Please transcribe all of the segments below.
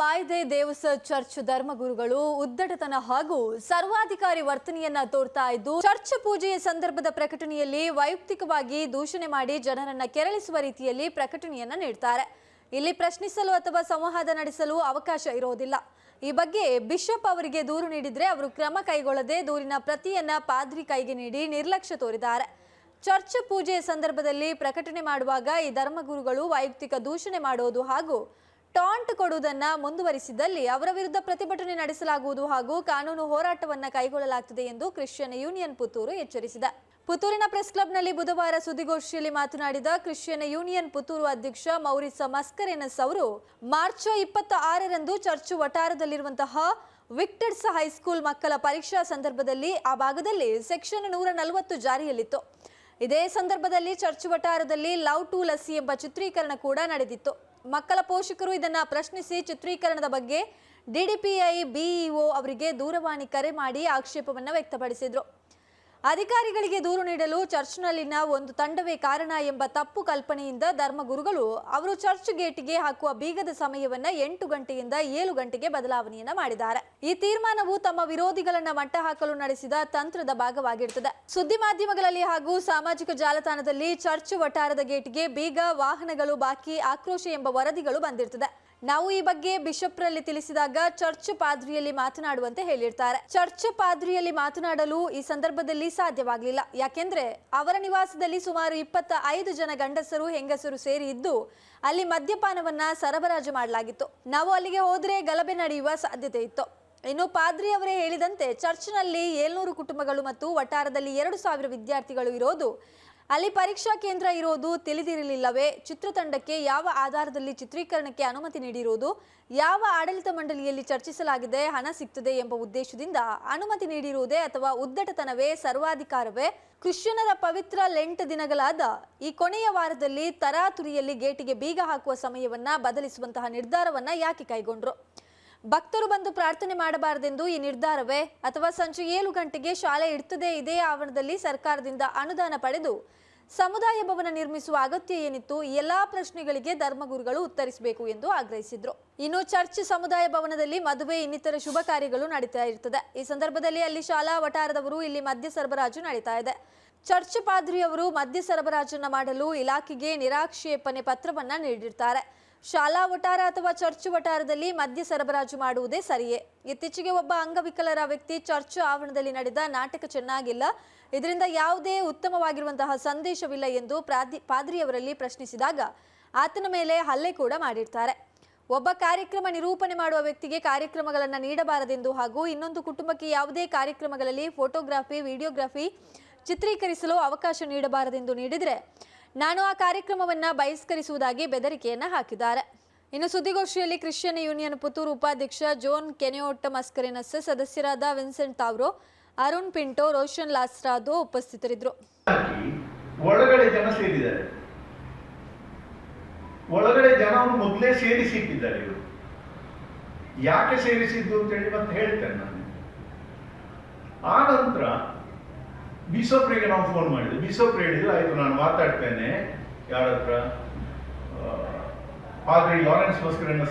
ಮಾಯದೆ ದೇವಸ church ಧರ್ಮಗುರುಗಳು ಉದ್ದಟತನ ಹಾಗೂ ಸರ್ವಾಧಿಕಾರಿ ವರ್ತನೆಯನ್ನ ತೋರ್ತಾ ಇದ್ದು, ಚರ್ಚ್ ಪೂಜೆಯ ಸಂದರ್ಭದ ಪ್ರಕಟಣೆಯಲ್ಲಿ ವೈಯಕ್ತಿಕವಾಗಿ ದೂಷಣೆ ಮಾಡಿ ಜನರನ್ನ ಕೆರಳಿಸುವ ರೀತಿಯಲ್ಲಿ ಪ್ರಕಟಣೆಯನ್ನ ನೀಡ್ತಾರೆ. ಇಲ್ಲಿ ಪ್ರಶ್ನಿಸಲು ಅಥವಾ ಸಂವಾದ ನಡೆಸಲು ಅವಕಾಶ ಇರೋದಿಲ್ಲ. ಈ ಬಗ್ಗೆ ಬಿಷಪ್ ಅವರಿಗೆ ದೂರು ನೀಡಿದ್ರೆ ಅವರು ಕ್ರಮ ಕೈಗೊಳ್ಳದೆ ದೂರಿನ ಪ್ರತಿಯನ್ನ ಪಾದ್ರಿ ಕೈಗೆ ನೀಡಿ ನಿರ್ಲಕ್ಷ್ಯ ತೋರಿದ್ದಾರೆ. ಚರ್ಚ್ ಪೂಜೆಯ ಸಂದರ್ಭದಲ್ಲಿ ಪ್ರಕಟಣೆ ಮಾಡುವಾಗ ಈ ಧರ್ಮಗುರುಗಳು ವೈಯಕ್ತಿಕ ದೂಷಣೆ ಮಾಡೋದು ಹಾಗೂ ಟಾಂಟ್ ಕೊಡುವುದನ್ನ ಮುಂದುವರಿಸಿದಲ್ಲಿ ಅವರ ವಿರುದ್ಧ ಪ್ರತಿಭಟನೆ ನಡೆಸಲಾಗುವುದು ಹಾಗೂ ಕಾನೂನು ಹೋರಾಟವನ್ನ ಕೈಗೊಳ್ಳಲಾಗುತ್ತದೆ ಎಂದು ಕ್ರಿಶ್ಚಿಯನ್ ಯೂನಿಯನ್ ಪುತ್ತೂರು ಎಚ್ಚರಿಸಿದೆ. ಪುತ್ತೂರಿನ ಪ್ರೆಸ್ ಕ್ಲಬ್ನಲ್ಲಿ ಬುಧವಾರ ಸುದ್ದಿಗೋಷ್ಠಿಯಲ್ಲಿ ಮಾತನಾಡಿದ ಕ್ರಿಶ್ಚಿಯನ್ ಯೂನಿಯನ್ ಪುತ್ತೂರು ಅಧ್ಯಕ್ಷ ಮೌರಿಸ ಮಸ್ಕರೆನಸ್ ಅವರು, ಮಾರ್ಚ್ ಇಪ್ಪತ್ತ ಆರರಂದು ಚರ್ಚ್ ವಟಾರದಲ್ಲಿರುವಂತಹ ವಿಕ್ಟರ್ಸ್ ಹೈಸ್ಕೂಲ್ ಮಕ್ಕಳ ಪರೀಕ್ಷಾ ಸಂದರ್ಭದಲ್ಲಿ ಆ ಭಾಗದಲ್ಲಿ ಸೆಕ್ಷನ್ ನೂರ ನಲವತ್ತು ಜಾರಿಯಲ್ಲಿತ್ತು. ಇದೇ ಸಂದರ್ಭದಲ್ಲಿ ಚರ್ಚ್ ವಟಾರದಲ್ಲಿ ಲವ್ ಟು ಲಸಿ ಎಂಬ ಚಿತ್ರೀಕರಣ ಕೂಡ ನಡೆದಿತ್ತು. ಮಕ್ಕಳ ಪೋಷಕರು ಇದನ್ನ ಪ್ರಶ್ನಿಸಿ ಚಿತ್ರೀಕರಣದ ಬಗ್ಗೆ ಡಿಡಿಪಿಐ ಬಿಇಒ ಅವರಿಗೆ ದೂರವಾಣಿ ಕರೆ ಮಾಡಿ ಆಕ್ಷೇಪವನ್ನು ವ್ಯಕ್ತಪಡಿಸಿದ್ರು. ಅಧಿಕಾರಿಗಳಿಗೆ ದೂರು ನೀಡಲು ಚರ್ಚ್ನಲ್ಲಿನ ಒಂದು ತಂಡವೇ ಕಾರಣ ಎಂಬ ತಪ್ಪು ಕಲ್ಪನೆಯಿಂದ ಧರ್ಮಗುರುಗಳು ಅವರು ಚರ್ಚ್ ಗೇಟಿಗೆ ಹಾಕುವ ಬೀಗದ ಸಮಯವನ್ನ ಎಂಟು ಗಂಟೆಯಿಂದ ಏಳು ಗಂಟೆಗೆ ಬದಲಾವಣೆಯನ್ನ ಮಾಡಿದ್ದಾರೆ. ಈ ತೀರ್ಮಾನವು ತಮ್ಮ ವಿರೋಧಿಗಳನ್ನ ಮಟ್ಟ ಹಾಕಲು ನಡೆಸಿದ ತಂತ್ರದ ಭಾಗವಾಗಿರುತ್ತದೆ ಸುದ್ದಿ ಮಾಧ್ಯಮಗಳಲ್ಲಿ ಹಾಗೂ ಸಾಮಾಜಿಕ ಜಾಲತಾಣದಲ್ಲಿ ಚರ್ಚ್ ವಠಾರದ ಗೇಟ್ಗೆ ಬೀಗ ವಾಹನಗಳು ಬಾಕಿ ಆಕ್ರೋಶ ಎಂಬ ವರದಿಗಳು ಬಂದಿರ್ತದೆ. ನಾವು ಈ ಬಗ್ಗೆ ಬಿಷಪ್ರಲ್ಲಿ ತಿಳಿಸಿದಾಗ ಚರ್ಚ್ ಪಾದ್ರಿಯಲ್ಲಿ ಮಾತನಾಡುವಂತೆ ಹೇಳಿರ್ತಾರೆ. ಚರ್ಚ್ ಪಾದ್ರಿಯಲ್ಲಿ ಮಾತನಾಡಲು ಈ ಸಂದರ್ಭದಲ್ಲಿ ಸಾಧ್ಯವಾಗಲಿಲ್ಲ. ಯಾಕೆಂದ್ರೆ ಅವರ ನಿವಾಸದಲ್ಲಿ ಸುಮಾರು ಇಪ್ಪತ್ತ ಐದು ಜನ ಗಂಡಸರು, ಹೆಂಗಸರು ಸೇರಿ ಇದ್ದು ಅಲ್ಲಿ ಮದ್ಯಪಾನವನ್ನ ಸರಬರಾಜು ಮಾಡಲಾಗಿತ್ತು. ನಾವು ಅಲ್ಲಿಗೆ ಹೋದ್ರೆ ಗಲಭೆ ನಡೆಯುವ ಸಾಧ್ಯತೆ ಇತ್ತು. ಇನ್ನು ಪಾದ್ರಿ ಅವರೇ ಹೇಳಿದಂತೆ, ಚರ್ಚ್ನಲ್ಲಿ ಏಳ್ನೂರು ಕುಟುಂಬಗಳು ಮತ್ತು ವಟಾರದಲ್ಲಿ ಎರಡು ಸಾವಿರ ವಿದ್ಯಾರ್ಥಿಗಳು ಇರೋದು ಅಲ್ಲಿ ಪರೀಕ್ಷಾ ಕೇಂದ್ರ ಇರೋದು ತಿಳಿದಿರಲಿಲ್ಲವೇ? ಚಿತ್ರತಂಡಕ್ಕೆ ಯಾವ ಆಧಾರದಲ್ಲಿ ಚಿತ್ರೀಕರಣಕ್ಕೆ ಅನುಮತಿ ನೀಡಿರುವುದು ಯಾವ ಆಡಳಿತ ಮಂಡಳಿಯಲ್ಲಿ ಚರ್ಚಿಸಲಾಗಿದೆ? ಹಣ ಸಿಗ್ತದೆ ಎಂಬ ಉದ್ದೇಶದಿಂದ ಅನುಮತಿ ನೀಡಿರುವುದೇ ಅಥವಾ ಉದ್ದಟತನವೇ, ಸರ್ವಾಧಿಕಾರವೇ? ಕ್ರಿಶ್ಚಿಯನರ ಪವಿತ್ರ ಲೆಂಟ್ ದಿನಗಳಾದ ಈ ಕೊನೆಯ ವಾರದಲ್ಲಿ ತರಾತುರಿಯಲ್ಲಿ ಗೇಟಿಗೆ ಬೀಗ ಹಾಕುವ ಸಮಯವನ್ನ ಬದಲಿಸುವಂತಹ ನಿರ್ಧಾರವನ್ನ ಯಾಕೆ ಕೈಗೊಂಡ್ರು? ಭಕ್ತರು ಬಂದು ಪ್ರಾರ್ಥನೆ ಮಾಡಬಾರದೆಂದು ಈ ನಿರ್ಧಾರವೇ? ಅಥವಾ ಸಂಜೆ ಏಳು ಗಂಟೆಗೆ ಶಾಲೆ ಇಡ್ತದೆ ಇದೇ ಆವರಣದಲ್ಲಿ ಸರ್ಕಾರದಿಂದ ಅನುದಾನ ಪಡೆದು ಸಮುದಾಯ ಭವನ ನಿರ್ಮಿಸುವ ಅಗತ್ಯ ಏನಿತ್ತು? ಎಲ್ಲಾ ಪ್ರಶ್ನೆಗಳಿಗೆ ಧರ್ಮಗುರುಗಳು ಉತ್ತರಿಸಬೇಕು ಎಂದು ಆಗ್ರಹಿಸಿದ್ರು. ಇನ್ನು ಚರ್ಚ್ ಸಮುದಾಯ ಭವನದಲ್ಲಿ ಮದುವೆ, ಇನ್ನಿತರ ಶುಭ ಕಾರ್ಯಗಳು ನಡೀತಾ ಇರ್ತದೆ. ಈ ಸಂದರ್ಭದಲ್ಲಿ ಅಲ್ಲಿ ಶಾಲಾ ವಟಾರದವರು ಇಲ್ಲಿ ಮದ್ಯ ಸರಬರಾಜು ನಡೀತಾ ಇದೆ. ಚರ್ಚ್ ಪಾದ್ರಿಯವರು ಮದ್ಯ ಸರಬರಾಜನ್ನ ಮಾಡಲು ಇಲಾಖೆಗೆ ನಿರಾಕ್ಷೇಪಣೆ ಪತ್ರವನ್ನ ನೀಡಿರ್ತಾರೆ. ಶಾಲಾ ವಟಾರ ಅಥವಾ ಚರ್ಚ್ ವಟಾರದಲ್ಲಿ ಮದ್ಯ ಸರಬರಾಜು ಮಾಡುವುದೇ ಸರಿಯೇ? ಇತ್ತೀಚೆಗೆ ಒಬ್ಬ ಅಂಗವಿಕಲರ ವ್ಯಕ್ತಿ ಚರ್ಚ್ ಆವರಣದಲ್ಲಿ ನಡೆದ ನಾಟಕ ಚೆನ್ನಾಗಿಲ್ಲ. ಇದರಿಂದ ಯಾವುದೇ ಉತ್ತಮವಾಗಿರುವಂತಹ ಸಂದೇಶವಿಲ್ಲ ಎಂದು ಪ್ರಾದಿ ಪಾದ್ರಿಯವರಲ್ಲಿ ಪ್ರಶ್ನಿಸಿದಾಗ ಆತನ ಮೇಲೆ ಹಲ್ಲೆ ಕೂಡ ಮಾಡಿರ್ತಾರೆ. ಒಬ್ಬ ಕಾರ್ಯಕ್ರಮ ನಿರೂಪಣೆ ಮಾಡುವ ವ್ಯಕ್ತಿಗೆ ಕಾರ್ಯಕ್ರಮಗಳನ್ನು ನೀಡಬಾರದೆಂದು ಹಾಗೂ ಇನ್ನೊಂದು ಕುಟುಂಬಕ್ಕೆ ಯಾವುದೇ ಕಾರ್ಯಕ್ರಮಗಳಲ್ಲಿ ಫೋಟೋಗ್ರಾಫಿ, ವಿಡಿಯೋಗ್ರಫಿ ಚಿತ್ರೀಕರಿಸಲು ಅವಕಾಶ ನೀಡಬಾರದೆಂದು ನೀಡಿದರೆ ನಾನು ಆ ಕಾರ್ಯಕ್ರಮವನ್ನ ಬಹಿಷ್ಕರಿಸುವುದಾಗಿ ಬೆದರಿಕೆಯನ್ನು ಹಾಕಿದ್ದಾರೆ. ಇನ್ನು ಸುದ್ದಿಗೋಷ್ಠಿಯಲ್ಲಿ ಕ್ರಿಶ್ಚಿಯನ್ ಯೂನಿಯನ್ ಪುತ್ತೂರು ಉಪಾಧ್ಯಕ್ಷ ಜೋನ್ ಕೆನೆಯೋಟ್ಟ ಮಸ್ಕರಿನಸ್ ಸದಸ್ಯರಾದ ವಿನ್ಸೆಂಟ್ ತಾವ್ರೋ, ಅರುಣ್ ಪಿಂಟೋ, ರೋಷನ್ ಲಾಸ್ರಾದೋ ಉಪಸ್ಥಿತರಿದ್ದರು. ಒಳಗಡೆ ಜನ ಸೇರಿದ್ದಾರೆ. ಒಳಗಡೆ ಜನವನ್ನು ಮೊದಲೇ ಸೇರಿಸಿಟ್ಟಿದ್ದಾರೆ ಇವರು. ಯಾಕೆ ಸೇರಿಸಿದ್ದು ಅಂತ ಹೇಳಿ ಮತ್ತೆ ಹೇಳ್ತೇನೆ ನಾನು. ಆ ನಂತರ ಬಿಸೋಪ್ರಿಗೆ ನಾವು ಫೋನ್ ಮಾಡಿದ್ವಿ ಬಿಸೋಪ್ರು ಹೇಳಿದ್ರು ಆಯ್ತು, ನಾನು ಮಾತಾಡ್ತೇನೆ. ಯಾರ ಹತ್ರ ಪಾದ್ರಿ ಲಾರೆನ್ಸ್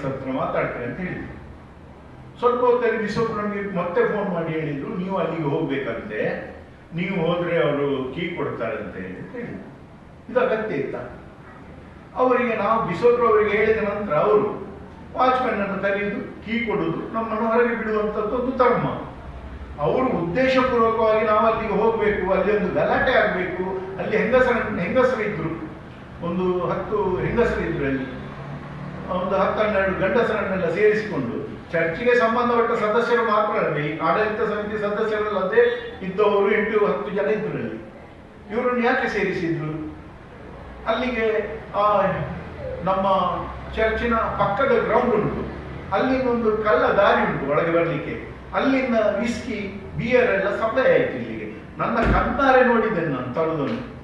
ಸರ್ ಹತ್ರ ಮಾತಾಡ್ತೇನೆ ಅಂತ ಹೇಳಿದ್ರು. ಸ್ವಲ್ಪ ಹೊತ್ತಲ್ಲಿ ಬಿಸೋಪ್ ನಮಗೆ ಮತ್ತೆ ಫೋನ್ ಮಾಡಿ ಹೇಳಿದ್ರು, ನೀವು ಅಲ್ಲಿಗೆ ಹೋಗ್ಬೇಕಂತೆ. ನೀವು ಹೋದ್ರೆ ಅವರು ಕೀ ಕೊಡ್ತಾರೆ ಅಂತ ಹೇಳಿದ್ರು. ಇದು ಅಗತ್ಯ ಇತ್ತ? ಅವರಿಗೆ ನಾವು ಬಿಸೋಪ್ರು ಅವರಿಗೆ ಹೇಳಿದ ನಂತರ ಅವರು ವಾಚ್ಮನ್ ಅನ್ನು ಕರೆಯುವುದು ಕೀ ಕೊಡುವುದು ನಮ್ಮನ್ನು ಹೊರಗೆ ಬಿಡುವಂಥದ್ದು ಒಂದು ಧರ್ಮ. ಅವರು ಉದ್ದೇಶಪೂರ್ವಕವಾಗಿ ನಾವು ಅಲ್ಲಿಗೆ ಹೋಗಬೇಕು ಅಲ್ಲಿ ಒಂದು ಗಲಾಟೆ ಆಗಬೇಕು ಅಲ್ಲಿ ಹೆಂಗಸರ ಇದ್ದರು ಒಂದು ಹತ್ತು ಹೆಂಗಸರಿದ್ರು ಅಲ್ಲಿ ಒಂದು ಹತ್ತು ಹನ್ನೆರಡು ಗಂಡಸರನ್ನೆಲ್ಲ ಸೇರಿಸಿಕೊಂಡು ಚರ್ಚಿಗೆ ಸಂಬಂಧಪಟ್ಟ ಸದಸ್ಯರು ಮಾತ್ರ ಅಲ್ಲಿ ಆಡಳಿತ ಸಮಿತಿ ಸದಸ್ಯರಲ್ಲದೆ ಇದ್ದವರು ಎಂಟು ಹತ್ತು ಜನ ಇದ್ರು ಅಲ್ಲಿ ಇವರನ್ನು ಯಾಕೆ ಸೇರಿಸಿದ್ರು? ಅಲ್ಲಿಗೆ ಆ, ನಮ್ಮ ಚರ್ಚಿನ ಪಕ್ಕದ ಗ್ರೌಂಡ್ ಉಂಟು. ಅಲ್ಲಿಗೊಂದು ಕಳ್ಳ ದಾರಿ ಉಂಟು ಒಳಗೆ ಬರಲಿಕ್ಕೆ. ಅಲ್ಲಿಂದ ವಿಸ್ಕಿ ಬಿಯರ್ ಎಲ್ಲ ಸಪ್ಲೈ ಆಯ್ತು ಇಲ್ಲಿಗೆ. ನನ್ನ ಕಣ್ಣಾರೆ ನೋಡಿದ್ದೇನೆ ನಾನು ತಳದನ್ನು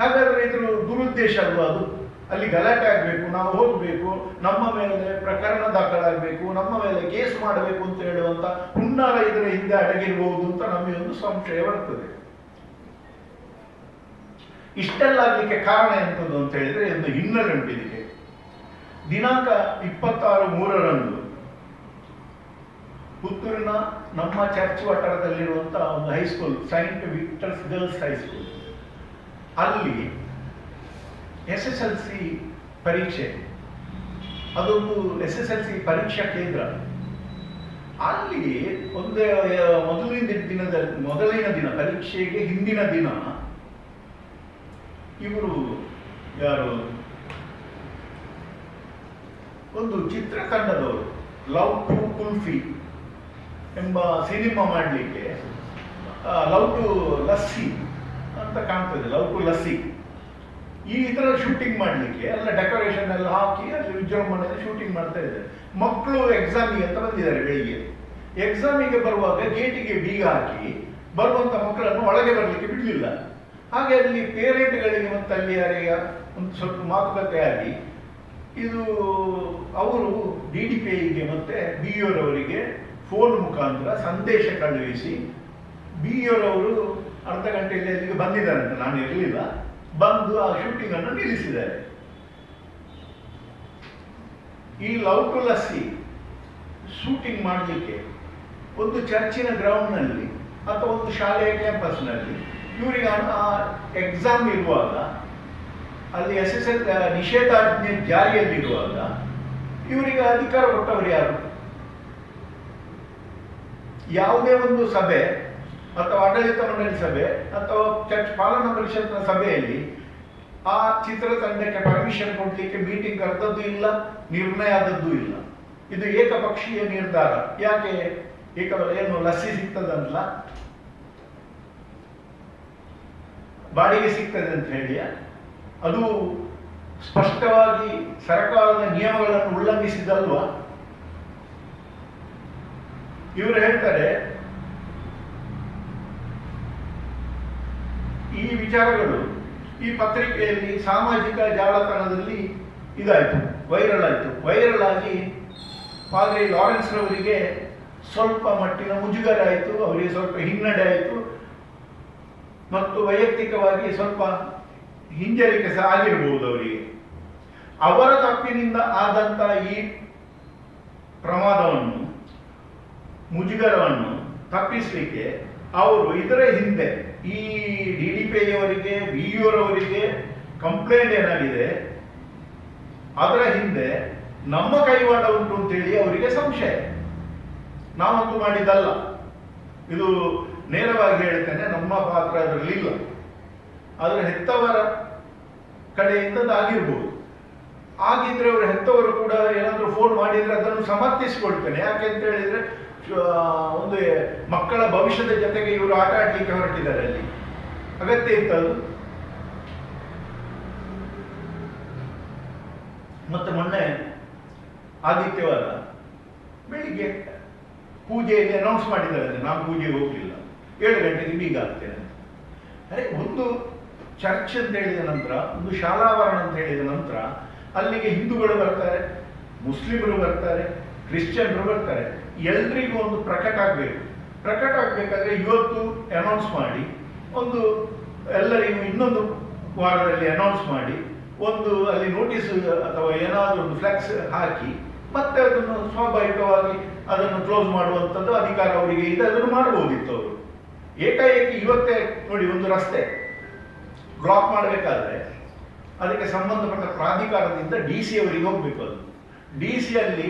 ಹಾಗಾದ್ರೆ ಇದ್ರ ದುರುದ್ದೇಶ ಅಲ್ವಾ ಅದು? ಅಲ್ಲಿ ಗಲಾಟೆ ಆಗಬೇಕು, ನಾವು ಹೋಗಬೇಕು, ನಮ್ಮ ಮೇಲೆ ಪ್ರಕರಣ ದಾಖಲಾಗಬೇಕು, ನಮ್ಮ ಮೇಲೆ ಕೇಸ್ ಮಾಡಬೇಕು ಅಂತ ಹೇಳುವಂತ ಹುನ್ನಾರ ಇದರ ಹಿಂದೆ ಅಡಗಿರಬಹುದು ಅಂತ ನಮಗೆ ಒಂದು ಸಂಶಯ ಬರ್ತದೆ. ಇಷ್ಟೆಲ್ಲ ಆಗ್ಲಿಕ್ಕೆ ಕಾರಣ ಎಂತದ್ದು ಅಂತ ಹೇಳಿದ್ರೆ, ಒಂದು ಹಿನ್ನೆಲೆ ಉಂಟು ದಿನಾಂಕ ಇಪ್ಪತ್ತಾರು ಮೂರರಂದು. ಪುತ್ತೂರಿನ ನಮ್ಮ ಚರ್ಚ್ ವಠಾರದಲ್ಲಿರುವಂಥ ಒಂದು high school saint Victor's girls high school ಅಲ್ಲಿ ಎಸ್ ಎಸ್ ಎಲ್ ಸಿ ಪರೀಕ್ಷೆ. ಅದೊಂದು ಎಸ್ ಎಸ್ ಎಲ್ ಸಿ ಪರೀಕ್ಷಾ ಕೇಂದ್ರ. ಅಲ್ಲಿ ಒಂದು, ಮೊದಲಿನ ದಿನದ, ಮೊದಲಿನ ದಿನ, ಪರೀಕ್ಷೆಗೆ ಹಿಂದಿನ ದಿನ ಇವರು ಯಾರು? ಒಂದು ಚಿತ್ರತಂಡದವರು ಲವ್ ಟು ಕುಲ್ಫಿ ಎಂಬ ಸಿನಿಮಾ ಮಾಡಲಿಕ್ಕೆ ಲವ್ ಟು ಲಸ್ಸಿ ಅಂತ ಕಾಣ್ತದೆ ಲವ್ ಟು ಲಸ್ಸಿ. ಈ ಥರ ಶೂಟಿಂಗ್ ಮಾಡಲಿಕ್ಕೆ ಎಲ್ಲ ಡೆಕೋರೇಷನ್ ಎಲ್ಲ ಹಾಕಿ ಅಲ್ಲಿ ವಿಜೃಂಭಣೆಯಲ್ಲಿ ಶೂಟಿಂಗ್ ಮಾಡ್ತಾ ಇದ್ದಾರೆ. ಮಕ್ಕಳು ಎಕ್ಸಾಮಿಗೆ ಅಂತ ಬಂದಿದ್ದಾರೆ ಬೆಳಿಗ್ಗೆ. ಎಕ್ಸಾಮಿಗೆ ಬರುವಾಗ ಗೇಟಿಗೆ ಬೀಗ ಹಾಕಿ ಬರುವಂಥ ಮಕ್ಕಳನ್ನು ಒಳಗೆ ಬರಲಿಕ್ಕೆ ಬಿಡಲಿಲ್ಲ. ಹಾಗೆ ಅಲ್ಲಿ ಪೇರೆಂಟ್ಗಳಿಗೆ ಮತ್ತು ಅಲ್ಲಿ ಯಾರಿಗೆ ಒಂದು ಸ್ವಲ್ಪ ಮಾತುಕತೆ ಆಗಿ, ಇದು ಅವರು ಡಿ ಡಿ ಪಿ ಐಗೆ ಮತ್ತು ಬಿ ಅವರಿಗೆ ಫೋನ್ ಮುಖಾಂತರ ಸಂದೇಶ ಕಳುಹಿಸಿ ಬಿ ಅವರು ಅರ್ಧ ಗಂಟೆಯಲ್ಲಿ ಅಲ್ಲಿಗೆ ಬಂದಿದ್ದಾರೆ ಅಂತ ನಾನು ಇರಲಿಲ್ಲ. ಬಂದು ಆ ಶೂಟಿಂಗ್ ಅನ್ನು ನಿಲ್ಲಿಸಿದ್ದಾರೆ. ಈ ಲವ್ ಟು ಲಸ್ಸಿ ಶೂಟಿಂಗ್ ಮಾಡಲಿಕ್ಕೆ ಒಂದು ಚರ್ಚಿನ ಗ್ರೌಂಡ್ನಲ್ಲಿ ಅಥವಾ ಒಂದು ಶಾಲೆಯ ಕ್ಯಾಂಪಸ್ನಲ್ಲಿ ಇವರಿಗೆ ಆ ಎಕ್ಸಾಮ್ ಇರುವಾಗ, ಅಲ್ಲಿ ಎಸ್ ಎಸ್ ಎಲ್, ನಿಷೇಧಾಜ್ಞೆ ಜಾರಿಯಲ್ಲಿರುವಾಗ ಇವರಿಗೆ ಅಧಿಕಾರ ಕೊಟ್ಟವರು ಯಾರು? ಯಾವುದೇ ಒಂದು ಸಭೆ ಅಥವಾ ಆಡಳಿತ ಮಂಡಳಿ ಸಭೆ ಅಥವಾ ಚರ್ಚ್ ಪಾಲನಾ ಪರಿಷತ್ನ ಸಭೆಯಲ್ಲಿ ಆ ಚಿತ್ರತಂಡಕ್ಕೆ ಪರ್ಮಿಷನ್ ಕೊಡ್ಲಿಕ್ಕೆ ಮೀಟಿಂಗ್ ಕರೆದದ್ದು ಇಲ್ಲ, ನಿರ್ಣಯ ಆದದ್ದು ಇಲ್ಲ. ಇದು ಏಕಪಕ್ಷೀಯ ನಿರ್ಧಾರ. ಯಾಕೆ? ಏಕ ಏನು ಲಸ್ಸಿ ಸಿಗ್ತದಂತಲ್ಲ ಬಾಡಿಗೆ ಸಿಗ್ತದೆ ಅಂತ ಹೇಳಿ ಅದು ಸ್ಪಷ್ಟವಾಗಿ ಸರ್ಕಾರದ ನಿಯಮಗಳನ್ನು ಉಲ್ಲಂಘಿಸಿದಲ್ವಾ? ಇವರು ಹೇಳ್ತಾರೆ, ಈ ವಿಚಾರಗಳು ಈ ಪತ್ರಿಕೆಯಲ್ಲಿ ಸಾಮಾಜಿಕ ಜಾಲತಾಣದಲ್ಲಿ ಇದಾಯಿತು ವೈರಲ್ ಆಯಿತು. ವೈರಲ್ ಆಗಿ ಪಾದ್ರಿ ಲಾರೆನ್ಸ್ ರವರಿಗೆ ಸ್ವಲ್ಪ ಮಟ್ಟಿನ ಮುಜುಗರ ಆಯಿತು ಅವರಿಗೆ ಸ್ವಲ್ಪ ಹಿನ್ನಡೆ ಆಯಿತು. ಮತ್ತು ವೈಯಕ್ತಿಕವಾಗಿ ಸ್ವಲ್ಪ ಹಿಂಜರಿಕೆ ಸಹ ಆಗಿರಬಹುದು ಅವರಿಗೆ. ಅವರ ತಪ್ಪಿನಿಂದ ಆದಂತಹ ಈ ಪ್ರಮಾದವನ್ನು ಮುಜುಗರವನ್ನು ತಪ್ಪಿಸಲಿಕ್ಕೆ ಅವರು ಇದರ ಹಿಂದೆ ಈ ಡಿ ಡಿ ಪಿ ಅವರಿಗೆ ಬಿ ಕಂಪ್ಲೇಂಟ್ ಏನಾಗಿದೆ? ಅದರ ಹಿಂದೆ ನಮ್ಮ ಕೈವಾಡ ಉಂಟು ಅಂತೇಳಿ ಅವರಿಗೆ ಸಂಶಯ. ನಾವಂತೂ ಮಾಡಿದ್ದಲ್ಲ. ಇದು ನೇರವಾಗಿ ಹೇಳ್ತೇನೆ, ನಮ್ಮ ಪಾತ್ರ ಅದರಲ್ಲಿ ಇಲ್ಲ ಆದರೆ ಹೆತ್ತವರ ಕಡೆಯಿಂದ ಆಗಿರ್ಬೋದು. ಆಗಿದ್ರೆ ಅವರು ಹೆತ್ತವರು ಕೂಡ ಏನಾದರೂ ಫೋನ್ ಮಾಡಿದ್ರೆ ಅದನ್ನು ಸಮರ್ಥಿಸಿಕೊಳ್ತೇನೆ. ಯಾಕೆ ಅಂತ ಹೇಳಿದ್ರೆ ಒಂದು ಮಕ್ಕಳ ಭವಿಷ್ಯದ ಜೊತೆಗೆ ಇವರು ಆಟ ಆಡ್ಲಿಕ್ಕೆ ಹೊರಟಿದ್ದಾರೆ ಅಲ್ಲಿ. ಅಗತ್ಯ ಇತ್ತದು ಮತ್ತೆ ಮೊನ್ನೆ ಆದಿತ್ಯವಾರ ಬೆಳಿಗ್ಗೆ ಪೂಜೆಯಲ್ಲಿ ಅನೌನ್ಸ್ ಮಾಡಿದ್ದಾರೆ ನಾನು ಪೂಜೆಗೆ ಹೋಗಲಿಲ್ಲ. ಏಳು ಗಂಟೆಗೆ ಬೀಗ ಆಗ್ತೇನೆ ಅರೆ, ಒಂದು ಚರ್ಚ್ ಅಂತ ಹೇಳಿದ ನಂತರ, ಒಂದು ಶಾಲಾವರಣ ಅಂತ ಹೇಳಿದ ನಂತರ ಅಲ್ಲಿಗೆ ಹಿಂದೂಗಳು ಬರ್ತಾರೆ, ಮುಸ್ಲಿಮರು ಬರ್ತಾರೆ, ಕ್ರಿಶ್ಚಿಯನ್ರು ಬರ್ತಾರೆ. ಎಲ್ರಿಗೂ ಒಂದು ಪ್ರಕಟ ಆಗಬೇಕು. ಪ್ರಕಟ ಆಗಬೇಕಾದ್ರೆ ಇವತ್ತು ಅನೌನ್ಸ್ ಮಾಡಿ, ಒಂದು ಎಲ್ಲರಿಗೂ ಇನ್ನೊಂದು ವಾರದಲ್ಲಿ ಅನೌನ್ಸ್ ಮಾಡಿ, ಒಂದು ಅಲ್ಲಿ ನೋಟಿಸ್ ಅಥವಾ ಏನಾದರೂ ಒಂದು ಫ್ಲೆಕ್ಸ್ ಹಾಕಿ, ಮತ್ತೆ ಅದನ್ನು ಸ್ವಾಭಾವಿಕವಾಗಿ ಅದನ್ನು ಕ್ಲೋಸ್ ಮಾಡುವಂಥದ್ದು ಅಧಿಕಾರ ಅವರಿಗೆ ಇದೆ. ಅದನ್ನು ಮಾಡಬಹುದಿತ್ತು ಅವರು. ಏಕಾಏಕಿ ಇವತ್ತೇ ನೋಡಿ, ಒಂದು ರಸ್ತೆ ಬ್ಲಾಕ್ ಮಾಡಬೇಕಾದ್ರೆ ಅದಕ್ಕೆ ಸಂಬಂಧಪಟ್ಟ ಪ್ರಾಧಿಕಾರದಿಂದ ಡಿ ಸಿ ಅವರಿಗೆ ಹೋಗ್ಬೇಕು ಅದು. ಡಿ ಸಿ ಅಲ್ಲಿ